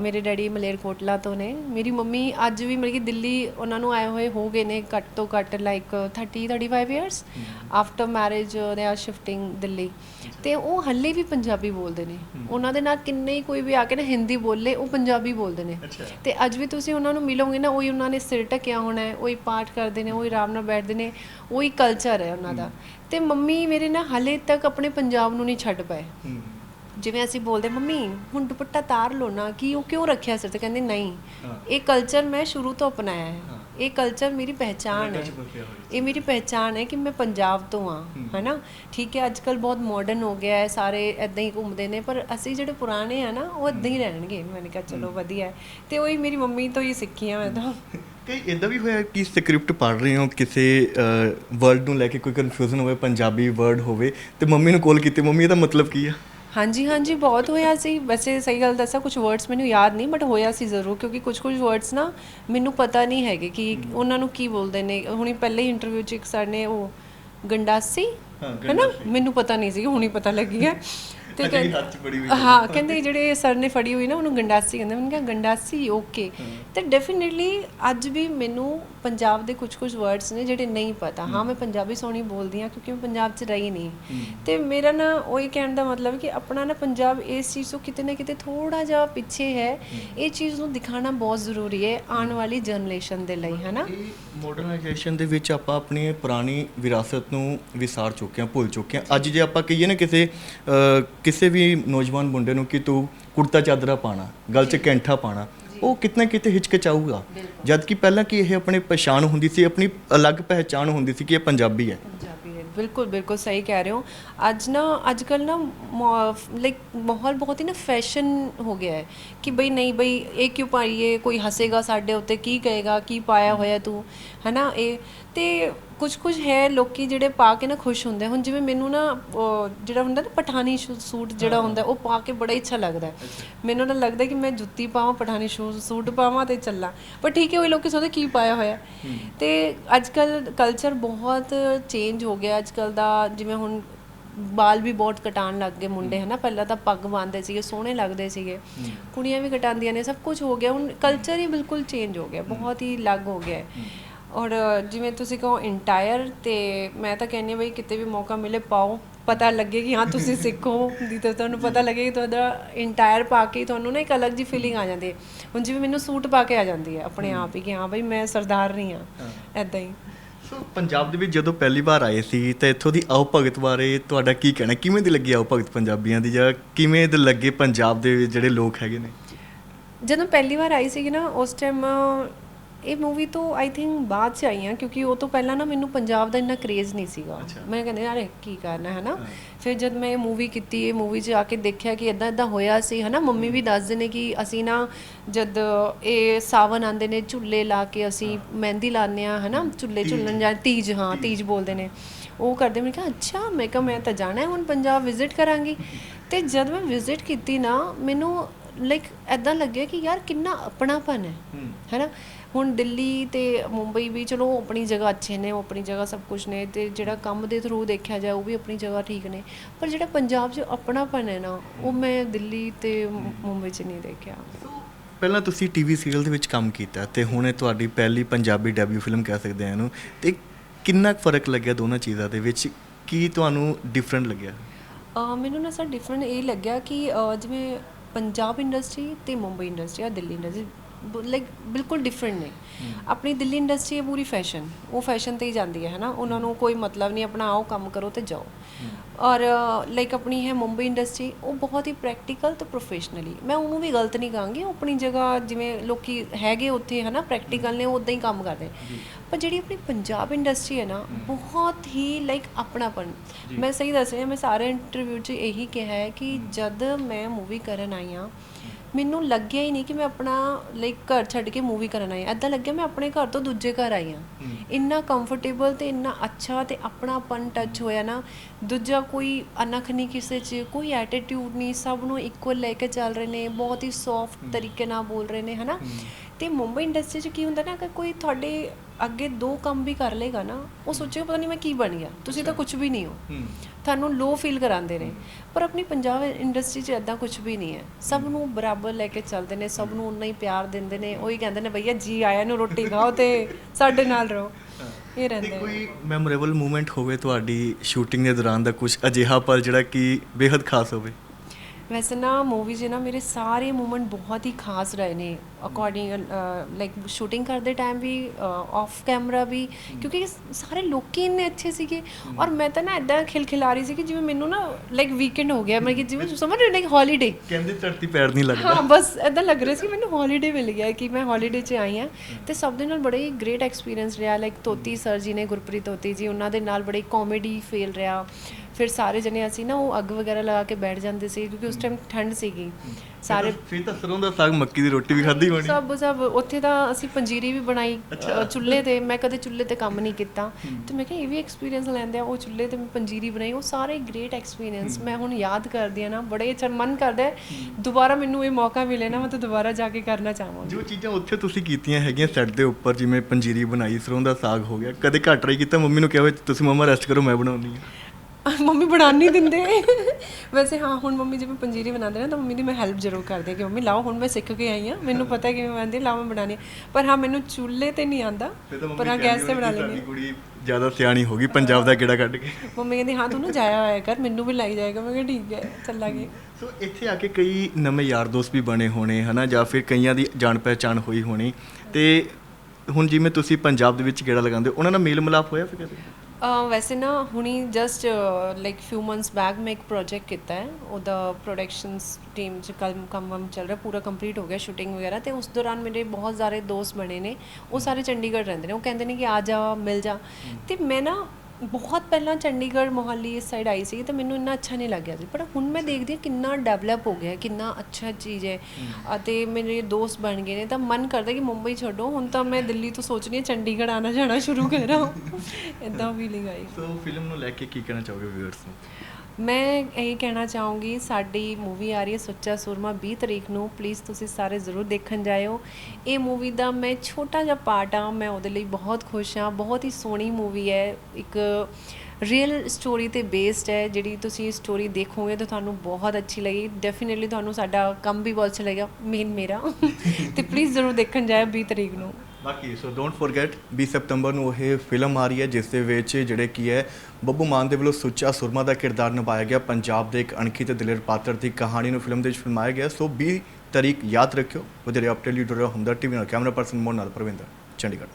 ਮੇਰੇ ਡੈਡੀ ਮਲੇਰਕੋਟਲਾ ਤੋਂ ਨੇ। ਮੇਰੀ ਮੰਮੀ ਅੱਜ ਵੀ ਮਤਲਬ ਕਿ ਦਿੱਲੀ ਉਹਨਾਂ ਨੂੰ ਆਏ ਹੋਏ ਹੋ ਗਏ ਨੇ ਘੱਟ ਤੋਂ ਘੱਟ like 30 35 years after marriage they are shifting Delhi. ਤੇ ਉਹ ਹੱਲੇ ਵੀ ਪੰਜਾਬੀ ਬੋਲਦੇ ਨੇ। ਉਹਨਾਂ ਦੇ ਨਾਲ ਕਿੰਨੇ ਹੀ ਕੋਈ ਵੀ ਆ ਕੇ ਨਾ ਹਿੰਦੀ ਬੋਲੇ ਉਹ ਪੰਜਾਬੀ ਬੋਲਦੇ ਨੇ। ਤੇ ਅੱਜ ਵੀ ਤੁਸੀਂ ਉਹਨਾਂ ਨੂੰ ਮਿਲੋਗੇ ਨਾ ਉਹੀ ਉਹਨਾਂ ਨੇ ਸਿਰ ਢੱਕਿਆ ਹੋਣਾ ਹੈ ਉਹੀ ਪਾਠ ਕਰਦੇ ਨੇ ਉਹੀ ਆਰਾਮ ਨਾਲ ਬੈਠਦੇ ਨੇ ਉਹੀ ਕਲਚਰ ਹੈ ਉਹਨਾਂ ਦਾ। ਤੇ ਮੰਮੀ ਮੇਰੇ ਨਾ ਹਾਲੇ ਤੱਕ ਆਪਣੇ ਪੰਜਾਬ ਨੂੰ ਨਹੀਂ ਛੱਡ ਪਏ। ਜਿਵੇਂ ਅਸੀਂ ਬੋਲਦੇ ਮੰਮੀ ਹੁਣ ਦੁਪੱਟਾ ਤਾਰ ਲਓ ਨਾ ਕਿ ਉਹ ਕਿਉਂ ਰੱਖਿਆ ਸਿਰ ਤੇ? ਕਹਿੰਦੇ ਨਹੀਂ। ਇਹ ਕਲਚਰ ਮੈਂ ਸ਼ੁਰੂ ਤੋਂ ਅਪਣਾਇਆ ਹਾਂ। ਇਹ ਕਲਚਰ ਮੇਰੀ ਪਹਿਚਾਣ ਹੈ। ਇਹ ਮੇਰੀ ਪਹਿਚਾਣ ਹੈ ਕਿ ਮੈਂ ਪੰਜਾਬ ਤੋਂ ਆ ਹਨਾ? ਠੀਕ ਹੈ ਅੱਜਕੱਲ ਬਹੁਤ ਮਾਡਰਨ ਹੋ ਗਿਆ ਹੈ ਸਾਰੇ ਇਦਾਂ ਹੀ ਘੁੰਮਦੇ ਨੇ ਪਰ ਅਸੀਂ ਜਿਹੜੇ ਪੁਰਾਣੇ ਆ ਨਾ ਉਹ ਇਦਾਂ ਹੀ ਰਹਿਣਗੇ। ਮੈंने ਕਿਹਾ ਚਲੋ ਵਧੀਆ ਹੈ। ਤੇ ਉਹੀ ਮੇਰੀ ਮੰਮੀ ਤੋਂ ਹੀ ਸਿੱਖੀ ਆ ਮੈਂ ਤਾਂ। ਕਈ ਇਦਾਂ ਵੀ ਹੋਇਆ ਕਿ ਸਕ੍ਰਿਪਟ ਪੜ੍ਹ ਰਹੇ ਹੋ ਕਿਸੇ ਵਰਡ ਨੂੰ ਲੈ ਕੇ ਕੋਈ ਕਨਫਿਊਜ਼ਨ ਹੋਵੇ ਪੰਜਾਬੀ ਵਰਡ ਹੋਵੇ ਤੇ ਮੰਮੀ ਨੂੰ ਕਾਲ ਕੀਤੀ ਮੰਮੀ ਇਹਦਾ ਮਤਲਬ ਕੀ ਆ? ਹਾਂਜੀ ਹਾਂਜੀ ਬਹੁਤ ਹੋਇਆ ਸੀ। ਵੈਸੇ ਸਹੀ ਗੱਲ ਦੱਸਾਂ ਕੁਝ ਵਰਡਸ ਮੈਨੂੰ ਯਾਦ ਨਹੀਂ ਬਟ ਹੋਇਆ ਸੀ ਜ਼ਰੂਰ ਕਿਉਂਕਿ ਕੁਝ ਕੁਝ ਵਰਡਸ ਨਾ ਮੈਨੂੰ ਪਤਾ ਨਹੀਂ ਹੈਗੇ ਕਿ ਉਹਨਾਂ ਨੂੰ ਕੀ ਬੋਲਦੇ ਨੇ। ਹੁਣੀ ਪਹਿਲੇ ਹੀ ਇੰਟਰਵਿਊ 'ਚ ਇੱਕ ਸਰ ਨੇ ਉਹ ਗੰਡਾਸੀ ਹਾਂ, ਹੈਨਾ? ਮੈਨੂੰ ਪਤਾ ਨਹੀਂ ਸੀ ਹੁਣੀ ਪਤਾ ਲੱਗੀ ਹੈ। ਤੇ ਕਹਿੰਦੇ- ਹਾਂ ਕਹਿੰਦੇ ਜਿਹੜੇ ਸਰ ਨੇ ਫੜੀ ਹੋਈ ਨਾ ਉਹਨੂੰ ਗੰਡਾਸੀ ਕਹਿੰਦੇ ਮੈਂ ਕਿਹਾ ਗੰਡਾਸੀ ਓਕੇ ਤੇ ਡੈਫੀਨਿਟਲੀ ਅੱਜ ਵੀ ਮੈਨੂੰ ਪੰਜਾਬ ਦੇ ਕੁਝ ਕੁਝ ਵਰਡਸ ਨੇ ਜਿਹੜੇ ਨਹੀਂ ਪਤਾ। ਹਾਂ ਮੈਂ ਪੰਜਾਬੀ ਸੋਹਣੀ ਬੋਲਦੀ ਹਾਂ ਕਿਉਂਕਿ ਮੈਂ ਪੰਜਾਬ 'ਚ ਰਹੀ ਨਹੀਂ। ਤੇ ਮੇਰਾ ਨਾ ਉਹੀ ਕਹਿਣ ਦਾ ਮਤਲਬ ਕਿ ਆਪਣਾ ਨਾ ਪੰਜਾਬ ਇਸ ਚੀਜ਼ ਤੋਂ ਕਿਤੇ ਨਾ ਕਿਤੇ ਥੋੜਾ ਜਿਹਾ ਪਿੱਛੇ ਹੈ। ਇਹ ਚੀਜ਼ ਨੂੰ ਦਿਖਾਣਾ ਬਹੁਤ ਜ਼ਰੂਰੀ ਹੈ ਆਉਣ ਵਾਲੀ ਜਨਰੇਸ਼ਨ ਦੇ ਲਈ ਹੈ ਨਾ? ਮਾਡਰਨਾਈਜੇਸ਼ਨ ਦੇ ਵਿੱਚ ਆਪਾਂ ਆਪਣੀ ਪੁਰਾਣੀ ਵਿਰਾਸਤ ਨੂੰ ਵਿਸਾਰ ਚੁੱਕੇ ਹਾਂ ਭੁੱਲ ਚੁੱਕੇ ਹਾਂ। ਅੱਜ ਜੇ ਆਪਾਂ ਕਹੀਏ ਨਾ ਕਿਸੇ ਕਿਸੇ ਵੀ ਨੌਜਵਾਨ ਮੁੰਡੇ ਨੂੰ ਕਿ ਤੂੰ ਕੁੜਤਾ ਚਾਦਰਾ ਪਾਣਾ ਗਲ 'ਚ ਕੈਂਠਾ ਪਾਣਾ ਉਹ ਕਿਤਨਾ ਕਿਤੇ ਹਿਚਕਚਾਊਗਾ। ਜਦ ਕਿ ਪਹਿਲਾਂ ਕਿ ਇਹ ਆਪਣੇ ਪਛਾਣ ਹੁੰਦੀ ਸੀ ਆਪਣੀ ਅਲੱਗ ਪਹਿਚਾਣ ਹੁੰਦੀ ਸੀ ਕਿ ਇਹ ਪੰਜਾਬੀ ਹੈ। ਪੰਜਾਬੀ ਹੈ। ਬਿਲਕੁਲ ਬਿਲਕੁਲ ਸਹੀ ਕਹਿ ਰਹੇ ਹੋ। ਅੱਜ ਨਾ ਅੱਜ ਕੱਲ ਨਾ ਲਾਈਕ ਮਾਹੌਲ ਬਹੁਤ ਹੀ ਨਾ ਫੈਸ਼ਨ ਹੋ ਗਿਆ ਹੈ ਕਿ ਬਈ ਨਹੀਂ ਬਈ ਇਹ ਕਿਉਂ ਪਾਈਏ ਕੋਈ ਹੱਸੇਗਾ ਸਾਡੇ ਉੱਤੇ ਕੀ ਕਹੇਗਾ? ਕੀ ਪਾਇਆ ਹੋਇਆ ਤੂੰ? ਹੈਨਾ ਇਹ ਤੇ ਕੁਝ ਕੁਝ ਹੈ ਲੋਕੀ ਜਿਹੜੇ ਪਾ ਕੇ ਨਾ ਖੁਸ਼ ਹੁੰਦੇ ਹੁਣ ਜਿਵੇਂ ਮੈਨੂੰ ਨਾ ਉਹ ਜਿਹੜਾ ਹੁੰਦਾ ਨਾ ਪਠਾਨੀ ਸ਼ੂ- ਸੂਟ ਜਿਹੜਾ ਹੁੰਦਾ ਉਹ ਪਾ ਕੇ ਬੜਾ ਹੀ ਅੱਛਾ ਲੱਗਦਾ ਹੈ। ਮੈਨੂੰ ਨਾ ਲੱਗਦਾ ਕਿ ਮੈਂ ਜੁੱਤੀ ਪਾਵਾਂ ਪਠਾਨੀ ਸ਼ੂ- ਸੂਟ ਪਾਵਾਂ ਤੇ ਚੱਲਾਂ। ਪਰ ਠੀਕ ਹੈ ਉਹ ਲੋਕੀ ਸੋਚਦੇ ਕੀ ਪਾਇਆ ਹੋਇਆ। ਤੇ ਅੱਜ ਕੱਲ ਕਲਚਰ ਬਹੁਤ ਚੇਂਜ ਹੋ ਗਿਆ। ਅੱਜ ਕੱਲ ਦਾ ਜਿਵੇਂ ਹੁਣ ਬਾਲ ਵੀ ਬਹੁਤ ਕਟਾਣ ਲੱਗ ਗਏ ਮੁੰਡੇ ਹਨਾ? ਪਹਿਲਾਂ ਤਾਂ ਪੱਗ ਬੰਨਦੇ ਸੀਗੇ ਸੋਹਣੇ ਲੱਗਦੇ ਸੀਗੇ। ਕੁੜੀਆਂ ਵੀ ਕਟਾਉਂਦੀਆਂ ਨੇ ਸਭ ਕੁਝ ਹੋ ਗਿਆ। ਹੁਣ ਕਲਚਰ ਹੀ ਬਿਲਕੁਲ ਚੇਂਜ ਹੋ ਗਿਆ। ਬਹੁਤ ਹੀ ਅਲੱਗ ਹੋ ਗਿਆ ਹੈ। ਔਰ ਜਿਵੇਂ ਤੁਸੀਂ ਕਹੋ ਇੰਟਾਇਰ ਤੇ ਮੈਂ ਤਾਂ ਕਹਿੰਨੀ ਬਈ ਕਿਤੇ ਵੀ ਮੌਕਾ ਮਿਲੇ ਪਾਓ ਪਤਾ ਲੱਗੇ ਕਿ ਹਾਂ ਤੁਸੀਂ ਸਿੱਖੋ ਦੀ ਤਾਂ ਤੁਹਾਨੂੰ ਪਤਾ ਲੱਗੇ ਕਿ ਤੁਹਾਡਾ ਇੰਟਾਇਰ ਪਾ ਕੇ ਤੁਹਾਨੂੰ ਨਾ ਇੱਕ ਅਲੱਗ ਜੀ ਫੀਲਿੰਗ ਆ ਜਾਂਦੀ ਹੈ। ਹੁਣ ਜਿਵੇਂ ਮੈਨੂੰ ਸੂਟ ਪਾ ਕੇ ਆ ਜਾਂਦੀ ਹੈ ਆਪਣੇ ਆਪ ਹੀ ਕਿ ਹਾਂ ਬਈ ਮੈਂ ਸਰਦਾਰ ਨਹੀਂ ਆ ਐਦਾਂ ਹੀ। ਸੋ ਪੰਜਾਬ ਦੇ ਵਿੱਚ ਜਦੋਂ ਪਹਿਲੀ ਵਾਰ ਆਏ ਸੀ ਤਾਂ ਇੱਥੋਂ ਦੀ ਆਓ ਭਗਤ ਬਾਰੇ ਤੁਹਾਡਾ ਕੀ ਕਹਿਣਾ? ਕਿਵੇਂ ਦੀ ਲੱਗੀ ਆਓ ਭਗਤ ਪੰਜਾਬੀਆਂ ਦੀ ਜਾਂ ਕਿਵੇਂ ਦੇ ਲੱਗੇ ਪੰਜਾਬ ਦੇ ਜਿਹੜੇ ਲੋਕ ਹੈਗੇ ਨੇ? ਜਦੋਂ ਪਹਿਲੀ ਵਾਰ ਆਈ ਸੀ ਨਾ ਉਸ ਟਾਈਮ ਇਹ ਮੂਵੀ ਤੋਂ ਆਈ ਥਿੰਕ ਬਾਅਦ ਚ ਆਈ ਹਾਂ ਕਿਉਂਕਿ ਉਹ ਤੋਂ ਪਹਿਲਾਂ ਨਾ ਮੈਨੂੰ ਪੰਜਾਬ ਦਾ ਇੰਨਾ ਕ੍ਰੇਜ਼ ਨਹੀਂ ਸੀਗਾ। ਮੈਂ ਕਹਿੰਦੇ ਯਾਰ ਕੀ ਕਰਨਾ ਹੈ ਨਾ ਫਿਰ ਜਦ ਮੈਂ ਇਹ ਮੂਵੀ ਕੀਤੀ ਇਹ ਮੂਵੀ 'ਚ ਆ ਕੇ ਦੇਖਿਆ ਕਿ ਇਦਾਂ ਇਦਾਂ ਹੋਇਆ ਸੀ ਹਨਾ ਮੰਮੀ ਵੀ ਦੱਸਦੇ ਨੇ ਕਿ ਅਸੀਂ ਨਾ ਜਦ ਇਹ ਸਾਵਨ ਆਉਂਦੇ ਨੇ ਝੁੱਲੇ ਲਾ ਕੇ ਅਸੀਂ ਮਹਿੰਦੀ ਲਾਉਂਦੇ ਆ ਹਨਾ ਝੁੱਲੇ ਝੁੱਲਣ ਜਾਂ ਤੀਜ ਹਾਂ ਤੀਜ। ਬੋਲਦੇ ਨੇ। ਉਹ ਕਰਦੇ ਮੈਂ ਕਿਹਾ ਅੱਛਾ ਮੈਂ ਕਿਹਾ ਮੈਂ ਤਾਂ ਜਾਣਾ ਹੈ ਹੁਣ ਪੰਜਾਬ ਵਿਜ਼ਿਟ ਕਰਾਂਗੀ। ਤੇ ਜਦ ਮੈਂ ਵਿਜ਼ਿਟ ਕੀਤੀ ਨਾ ਮੈਨੂੰ ਲਾਈਕ ਐਦਾਂ ਲੱਗਿਆ ਕਿ ਯਾਰ ਕਿੰਨਾ ਆਪਣਾਪਨ ਹੈ। ਹੈਨਾ? ਹੁਣ ਦਿੱਲੀ ਤੇ ਮੁੰਬਈ ਵੀ ਚਲੋ ਆਪਣੀ ਜਗ੍ਹਾ ਅੱਛੇ ਨੇ ਉਹ ਆਪਣੀ ਜਗ੍ਹਾ ਸਭ ਕੁਝ ਨੇ ਤੇ ਜਿਹੜਾ ਕੰਮ ਦੇ ਥਰੂ ਦੇਖਿਆ ਜਾਏ ਉਹ ਵੀ ਆਪਣੀ ਜਗ੍ਹਾ ਠੀਕ ਨੇ। ਪਰ ਜਿਹੜਾ ਪੰਜਾਬ 'ਚ ਆਪਣਾਪਨ ਹੈ ਨਾ ਉਹ ਮੈਂ ਦਿੱਲੀ ਤੇ ਮੁੰਬਈ 'ਚ ਨਹੀਂ ਦੇਖਿਆ। ਪਹਿਲਾਂ ਤੁਸੀਂ ਟੀਵੀ ਸੀਰੀਅਲ ਦੇ ਵਿੱਚ ਕੰਮ ਕੀਤਾ ਤੇ ਹੁਣ ਇਹ ਤੁਹਾਡੀ ਪਹਿਲੀ ਪੰਜਾਬੀ ਡੈਬਿਊ ਫਿਲਮ ਕਹਿ ਸਕਦੇ ਹਾਂ ਇਹਨੂੰ ਤੇ ਕਿੰਨਾ ਕੁ ਫ਼ਰਕ ਲੱਗਿਆ ਦੋਨਾਂ ਚੀਜ਼ਾਂ ਦੇ ਵਿੱਚ? ਕੀ ਤੁਹਾਨੂੰ ਡਿਫਰੈਂਟ ਲੱਗਿਆ? ਮੈਨੂੰ ਨਾ ਸਰ ਡਿਫਰੈਂਟ ਇਹ ਲੱਗਿਆ ਕਿ ਜਿਵੇਂ ਪੰਜਾਬ ਇੰਡਸਟਰੀ ਅਤੇ ਮੁੰਬਈ ਇੰਡਸਟਰੀ ਆ ਦਿੱਲੀ ਇੰਡਸਟਰੀ ਲਾਈਕ ਬਿਲਕੁਲ ਡਿਫਰੈਂਟ ਨੇ। ਆਪਣੀ ਦਿੱਲੀ ਇੰਡਸਟਰੀ ਹੈ ਪੂਰੀ ਫੈਸ਼ਨ ਉਹ ਫੈਸ਼ਨ ਤੇ ਹੀ ਜਾਂਦੀ ਹੈ ਹਨਾ? ਉਹਨਾਂ ਨੂੰ ਕੋਈ ਮਤਲਬ ਨਹੀਂ ਆਪਣਾ ਆਓ ਕੰਮ ਕਰੋ ਤੇ ਜਾਓ। ਔਰ ਲਾਈਕ ਆਪਣੀ ਹੈ ਮੁੰਬਈ ਇੰਡਸਟਰੀ ਉਹ ਬਹੁਤ ਹੀ ਪ੍ਰੈਕਟੀਕਲ ਤੇ ਪ੍ਰੋਫੈਸ਼ਨਲੀ ਮੈਂ ਉਹਨੂੰ ਵੀ ਗਲਤ ਨਹੀਂ ਕਹਾਂਗੀ ਉਹ ਆਪਣੀ ਜਗ੍ਹਾ ਜਿਵੇਂ ਲੋਕੀ ਹੈਗੇ ਉੱਥੇ ਹਨਾ? ਪ੍ਰੈਕਟੀਕਲ ਨੇ ਉਦਾਂ ਹੀ ਕੰਮ ਕਰਦੇ। ਪਰ ਜਿਹੜੀ ਆਪਣੀ ਪੰਜਾਬ ਇੰਡਸਟਰੀ ਹੈ ਨਾ ਬਹੁਤ ਹੀ ਲਾਈਕ ਆਪਣਾਪਨ ਮੈਂ ਸਹੀ ਦੱਸ ਰਹੀ ਹਾਂ ਮੈਂ ਸਾਰੇ ਇੰਟਰਵਿਊ 'ਚ ਇਹੀ ਕਿਹਾ ਹੈ ਕਿ ਜਦ ਮੈਂ ਮੂਵੀ ਕਰਨ ਆਈ ਹਾਂ ਮੈਨੂੰ ਲੱਗਿਆ ਹੀ ਨਹੀਂ ਕਿ ਮੈਂ ਆਪਣਾ ਲਾਈਕ ਘਰ ਛੱਡ ਕੇ ਮੂਵੀ ਕਰਨ ਆਈ ਐਦਾਂ ਲੱਗਿਆ ਮੈਂ ਆਪਣੇ ਘਰ ਤੋਂ ਦੂਜੇ ਘਰ ਆਈ ਹਾਂ। ਇੰਨਾ ਕੰਫਰਟੇਬਲ ਤੇ ਇੰਨਾ ਅੱਛਾ ਤੇ ਆਪਣਾਪਨ ਟੱਚ ਹੋਇਆ ਨਾ ਦੂਜਾ ਕੋਈ ਅਨਖ ਨਹੀਂ ਕਿਸੇ 'ਚ ਕੋਈ ਐਟੀਟਿਊਡ ਨਹੀਂ ਸਭ ਨੂੰ ਇਕੁਅਲ ਲੈ ਕੇ ਚੱਲ ਰਹੇ ਨੇ ਬਹੁਤ ਹੀ ਸੌਫਟ ਤਰੀਕੇ ਨਾਲ ਬੋਲ ਰਹੇ ਨੇ ਹਨਾ? ਤੇ ਮੁੰਬਈ ਇੰਡਸਟਰੀ 'ਚ ਕੀ ਹੁੰਦਾ ਨਾ ਕਿ ਕੋਈ ਤੁਹਾਡੇ ਅੱਗੇ ਦੋ ਕੰਮ ਵੀ ਕਰ ਲੇਗਾ ਨਾ ਉਹ ਸੋਚੇਗਾ ਪਤਾ ਨਹੀਂ ਮੈਂ ਕੀ ਬਣ ਗਿਆ। ਤੁਸੀਂ ਤਾਂ ਕੁਝ ਵੀ ਨਹੀਂ ਹੋ। ਤੁਹਾਨੂੰ ਲੋ ਫੀਲ ਕਰਾਉਂਦੇ ਨੇ। ਪਰ ਆਪਣੀ ਪੰਜਾਬ ਇੰਡਸਟਰੀ 'ਚ ਇਦਾਂ ਕੁਝ ਵੀ ਨਹੀਂ ਹੈ। ਸਭ ਨੂੰ ਬਰਾਬਰ ਲੈ ਕੇ ਚੱਲਦੇ ਨੇ ਸਭ ਨੂੰ ਉਨਾ ਹੀ ਪਿਆਰ ਦਿੰਦੇ ਨੇ। ਉਹੀ ਕਹਿੰਦੇ ਨੇ ਭਈਆ ਜੀ ਆਇਆਂ ਨੂੰ ਰੋਟੀ ਖਾਓ ਤੇ ਸਾਡੇ ਨਾਲ ਰਹੋ। ਇਹ ਰਹਿੰਦੇ ਕੋਈ ਮੈਮੋਰੇਬਲ ਮੂਮੈਂਟ ਹੋਵੇ ਤੁਹਾਡੀ ਸ਼ੂਟਿੰਗ ਦੇ ਦੌਰਾਨ ਦਾ ਕੁਝ ਅਜਿਹਾ ਪਲ ਜਿਹੜਾ ਕਿ ਬੇहद ਖਾਸ ਹੋਵੇ? ਵੈਸੇ ਨਾ ਮੂਵੀ 'ਚ ਨਾ ਮੇਰੇ ਸਾਰੇ ਮੂਮੈਂਟ ਬਹੁਤ ਹੀ ਖਾਸ ਰਹੇ ਨੇ ਅਕੋਰਡਿੰਗ ਲਾਈਕ ਸ਼ੂਟਿੰਗ ਕਰਦੇ ਟਾਈਮ ਵੀ ਆਫ ਕੈਮਰਾ ਵੀ ਕਿਉਂਕਿ ਸਾਰੇ ਲੋਕੀ ਇੰਨੇ ਅੱਛੇ ਸੀਗੇ। ਔਰ ਮੈਂ ਤਾਂ ਨਾ ਇਦਾਂ ਖਿਲਖਿਲਾ ਰਹੀ ਸੀ ਕਿ ਜਿਵੇਂ ਮੈਨੂੰ ਨਾ ਲਾਈਕ ਵੀਕਐਂਡ ਹੋ ਗਿਆ ਮੈਂ ਕਿ ਜਿਵੇਂ ਸਮਝ ਰਹੇ ਲਾਈਕ ਹੌਲੀਡੇ ਕਹਿੰਦੇ ਧਰਤੀ ਪੈਰ ਨਹੀਂ ਲੱਗਦਾ। ਹਾਂ ਬਸ ਇਦਾਂ ਲੱਗ ਰਿਹਾ ਸੀ ਮੈਨੂੰ ਹੌਲੀਡੇ ਮਿਲ ਗਿਆ ਕਿ ਮੈਂ ਹੌਲੀਡੇ 'ਚ ਆਈ ਹਾਂ। ਤੇ ਸਭ ਦੇ ਨਾਲ ਬੜੇ ਗ੍ਰੇਟ ਐਕਸਪੀਰੀਅੰਸ ਰਿਹਾ ਲਾਈਕ ਤੋਤੀ ਸਰ ਜੀ ਨੇ ਗੁਰਪ੍ਰੀਤ ਤੋਤੀ ਜੀ ਉਹਨਾਂ ਦੇ ਨਾਲ ਬੜੀ ਕਾਮੇਡੀ ਫੀਲ ਰਿਹਾ। ਫਿਰ ਸਾਰੇ ਜਣੇ ਅਸੀਂ ਨਾ ਉਹ ਅੱਗ ਵਗੈਰਾ ਲਗਾ ਕੇ ਬੈਠ ਜਾਂਦੇ ਸੀ ਕਿਉਂਕਿ ਉਸ ਟਾਈਮ ਠੰਡ ਸੀਗੀ। ਸਾਰੇ ਫਿਰ ਤਾਂ ਸਰੋਂ ਦਾ ਸਾਗ ਮੱਕੀ ਦੀ ਰੋਟੀ ਵੀ ਖਾਧੀ ਹੋਣੀ। ਸਭ ਸਭ ਉੱਥੇ ਤਾਂ ਅਸੀਂ ਪੰਜੀਰੀ ਵੀ ਬਣਾਈ ਚੁੱਲ੍ਹੇ ਤੇ ਮੈਂ ਕਦੇ ਚੁੱਲ੍ਹੇ ਤੇ ਕੰਮ ਨਹੀਂ ਕੀਤਾ। ਤੇ ਮੈਂ ਕਿਹਾ ਇਹ ਵੀ ਐਕਸਪੀਰੀਅੰਸ ਲੈਂਦੇ ਆ ਉਹ ਚੁੱਲ੍ਹੇ ਤੇ ਮੈਂ ਪੰਜੀਰੀ ਬਣਾਈ ਉਹ ਸਾਰੇ ਗ੍ਰੇਟ ਐਕਸਪੀਰੀਅੰਸ ਮੈਂ ਹੁਣ ਯਾਦ ਕਰਦੀ ਆ ਨਾ ਬੜੇ ਅੱਛਾ ਮਨ ਕਰਦਾ ਦੁਬਾਰਾ ਮੈਨੂੰ ਇਹ ਮੌਕਾ ਮਿਲੇ ਨਾ ਮੈਂ ਤਾਂ ਦੁਬਾਰਾ ਜਾ ਕੇ ਕਰਨਾ ਚਾਹਾਂਗੀ। ਜੋ ਚੀਜ਼ਾਂ ਉੱਥੇ ਤੁਸੀਂ ਕੀਤੀਆਂ ਹੈਗੀਆਂ ਸੈੱਟ ਦੇ ਉੱਪਰ ਜਿਵੇਂ ਪੰਜੀਰੀ ਬਣਾਈ ਸਰੋਂ ਦਾ ਸਾਗ ਹੋ ਗਿਆ ਕਦੇ ਘੱਟ ਟਰਾਈ ਕੀਤਾ? ਮੰਮੀ ਨੂੰ ਕਿਹਾ ਹੋਵੇ ਤੁਸੀਂ ਮੰਮਾ ਰੈਸਟ ਕਰੋ ਮੈਂ ਬਣਾਉਣੀ ਹੈ। ਮੰਮੀ ਬਣਾਉਣ ਨਹੀਂ ਦਿੰਦੇ। ਵੈਸੇ ਹਾਂ ਹੁਣ ਮੰਮੀ ਜਿਵੇਂ ਪੰਜੀਰੀ ਬਣਾਉਂਦੇ ਨੇ ਤਾਂ ਮੰਮੀ ਦੀ ਮੈਂ ਹੈਲਪ ਜ਼ਰੂਰ ਕਰਦੀ ਕਿ ਮੰਮੀ ਲਾਓ ਹੁਣ ਮੈਂ ਸਿੱਖ ਕੇ ਆਈ ਹਾਂ। ਮੈਨੂੰ ਪਤਾ ਹੈ ਕਿਵੇਂ ਬਣਦੀ ਲਾਓ ਮੈਂ ਹੈ। ਪਰ ਹਾਂ ਮੈਨੂੰ ਚੁੱਲ੍ਹੇ ਤੇ ਨਹੀਂ ਆਂਦਾ ਪਰ ਹਾਂ ਗੈਸ ਤੇ ਬਣਾ ਲੈਂਦੀ। ਕੁੜੀ ਜ਼ਿਆਦਾ ਸਿਆਣੀ ਹੋ ਗਈ ਪੰਜਾਬ ਦਾ ਕਿਹੜਾ ਕੱਢ ਕੇ। ਮੰਮੀ ਕਹਿੰਦੀ ਹਾਂ ਤੂੰ ਨਾ ਜਾਇਆ ਹੋਇਆ ਕਰ ਮੈਨੂੰ ਵੀ ਲਾਈ ਜਾਏਗਾ। ਮੈਂ ਕਿਹਾ ਠੀਕ ਹੈ ਚੱਲਾਂਗੇ। ਸੋ ਇੱਥੇ ਆ ਕੇ ਕਈ ਨਵੇਂ ਯਾਰ ਦੋਸਤ ਵੀ ਬਣੇ ਹੋਣੇ ਹਨਾ ਜਾਂ ਫਿਰ ਕਈਆਂ ਦੀ ਜਾਣ ਪਹਿਚਾਣ ਹੋਈ ਹੋਣੀ। ਤੇ ਹੁਣ ਜਿਵੇਂ ਤੁਸੀਂ ਪੰਜਾਬ ਦੇ ਵਿੱਚ ਗੇੜਾ ਲਗਾਉਂਦੇ ਉਹਨਾਂ ਨਾਲ ਮੇਲ ਮਿਲਾਪ ਹੋਇਆ ਫਿਰ ਕਦੇ? ਵੈਸੇ ਨਾ ਹੁਣੀ just like few months back ਮੈਂ ਇੱਕ ਪ੍ਰੋਜੈਕਟ ਕੀਤਾ ਹੈ। ਉਹਦਾ ਪ੍ਰੋਡਕਸ਼ਨਸ ਟੀਮ ਚ ਕੰਮ ਕੰਮ ਚੱਲ ਰਿਹਾ ਪੂਰਾ ਕੰਪਲੀਟ ਹੋ ਗਿਆ ਸ਼ੂਟਿੰਗ ਵਗੈਰਾ ਤੇ ਉਸ ਦੌਰਾਨ ਮੇਰੇ ਬਹੁਤ ਸਾਰੇ ਦੋਸਤ ਬਣੇ ਨੇ। ਉਹ ਸਾਰੇ ਚੰਡੀਗੜ੍ਹ ਰਹਿੰਦੇ ਨੇ। ਉਹ ਕਹਿੰਦੇ ਨੇ ਕਿ ਆ ਜਾ ਮਿਲ ਜਾ। ਤੇ ਮੈਂ ਨਾ ਬਹੁਤ ਪਹਿਲਾਂ ਚੰਡੀਗੜ੍ਹ ਮੋਹਾਲੀ ਇਸ ਸਾਈਡ ਆਈ ਸੀ ਤੇ ਮੈਨੂੰ ਇੰਨਾ ਅੱਛਾ ਨਹੀਂ ਲੱਗਿਆ ਸੀ ਪਰ ਹੁਣ ਮੈਂ ਦੇਖਦੀ ਹਾਂ ਕਿੰਨਾ ਡਿਵੈਲਪ ਹੋ ਗਿਆ ਕਿੰਨਾ ਅੱਛਾ ਚੀਜ਼ ਹੈ ਅਤੇ ਮੇਰੇ ਦੋਸਤ ਬਣ ਗਏ ਨੇ ਤਾਂ ਮਨ ਕਰਦਾ ਕਿ ਮੁੰਬਈ ਛੱਡੋ ਹੁਣ ਤਾਂ ਮੈਂ ਦਿੱਲੀ ਤੋਂ ਸੋਚ ਰਹੀ ਹਾਂ ਚੰਡੀਗੜ੍ਹ ਆਣਾ ਜਾਣਾ ਸ਼ੁਰੂ ਕਰਾਂ। ਇਦਾਂ ਫੀਲਿੰਗ ਆਈ। ਸੋ ਫਿਲਮ ਨੂੰ ਲੈ ਕੇ ਕੀ ਕਹਿਣਾ ਚਾਹੋਗੇ ਵਿਊਅਰਸ ਨੂੰ? ਮੈਂ ਇਹ ਕਹਿਣਾ ਚਾਹੂੰਗੀ ਸਾਡੀ ਮੂਵੀ ਆ ਰਹੀ ਹੈ ਸੁੱਚਾ ਸੂਰਮਾ 20 ਤਰੀਕ ਨੂੰ ਪਲੀਜ਼ ਤੁਸੀਂ ਸਾਰੇ ਜ਼ਰੂਰ ਦੇਖਣ ਜਾਇਓ। ਇਹ ਮੂਵੀ ਦਾ ਮੈਂ ਛੋਟਾ ਜਿਹਾ ਪਾਰਟ ਆ ਮੈਂ ਉਹਦੇ ਲਈ ਬਹੁਤ ਖੁਸ਼ ਹਾਂ। ਬਹੁਤ ਹੀ ਸੋਹਣੀ ਮੂਵੀ ਹੈ ਇੱਕ ਰੀਅਲ ਸਟੋਰੀ ਤੇ ਬੇਸਡ ਹੈ ਜਿਹੜੀ ਤੁਸੀਂ ਸਟੋਰੀ ਦੇਖੋਗੇ ਤਾਂ ਤੁਹਾਨੂੰ ਬਹੁਤ ਅੱਛੀ ਲੱਗੀ। ਡੈਫੀਨਿਟਲੀ ਤੁਹਾਨੂੰ ਸਾਡਾ ਕੰਮ ਵੀ ਬਹੁਤ ਅੱਛਾ ਲੱਗੇਗਾ ਮੇਨ ਮੇਰਾ। ਤੇ ਪਲੀਜ਼ ਜ਼ਰੂਰ ਦੇਖਣ ਜਾਇਓ 20 ਤਰੀਕ ਨੂੰ। ਬਾਕੀ ਸੋ ਡੋਂਟ ਫੋਰਗੇਟ 20 ਸਤੰਬਰ ਨੂੰ ਇਹ ਫਿਲਮ ਆ ਰਹੀ ਹੈ ਜਿਸ ਦੇ ਵਿੱਚ ਜਿਹੜੇ ਕੀ ਹੈ ਬੱਬੂ ਮਾਨ ਦੇ ਵੱਲੋਂ ਸੁੱਚਾ ਸੁਰਮਾ ਦਾ ਕਿਰਦਾਰ ਨਿਭਾਇਆ ਗਿਆ। ਪੰਜਾਬ ਦੇ ਇੱਕ ਅਣਖੀ ਤੇ ਦਲੇਰ ਪਾਤਰ ਦੀ ਕਹਾਣੀ ਨੂੰ ਫਿਲਮ ਦੇ ਵਿੱਚ ਫਿਲਮਾਇਆ ਗਿਆ। ਸੋ 20 ਤਾਰੀਖ ਯਾਦ ਰੱਖਿਓ। ਵਧੇਰੇ ਅਪਡੇਟ ਲਈ ਜੁੜੇ ਰਹੋ ਹਮਦਰ ਟੀਵੀ ਨਾਲ। ਕੈਮਰਾ ਪਰਸਨ ਮੋਹਨ ਨਾਲ ਪ੍ਰਵਿੰਦਰ, ਚੰਡੀਗੜ੍ਹ।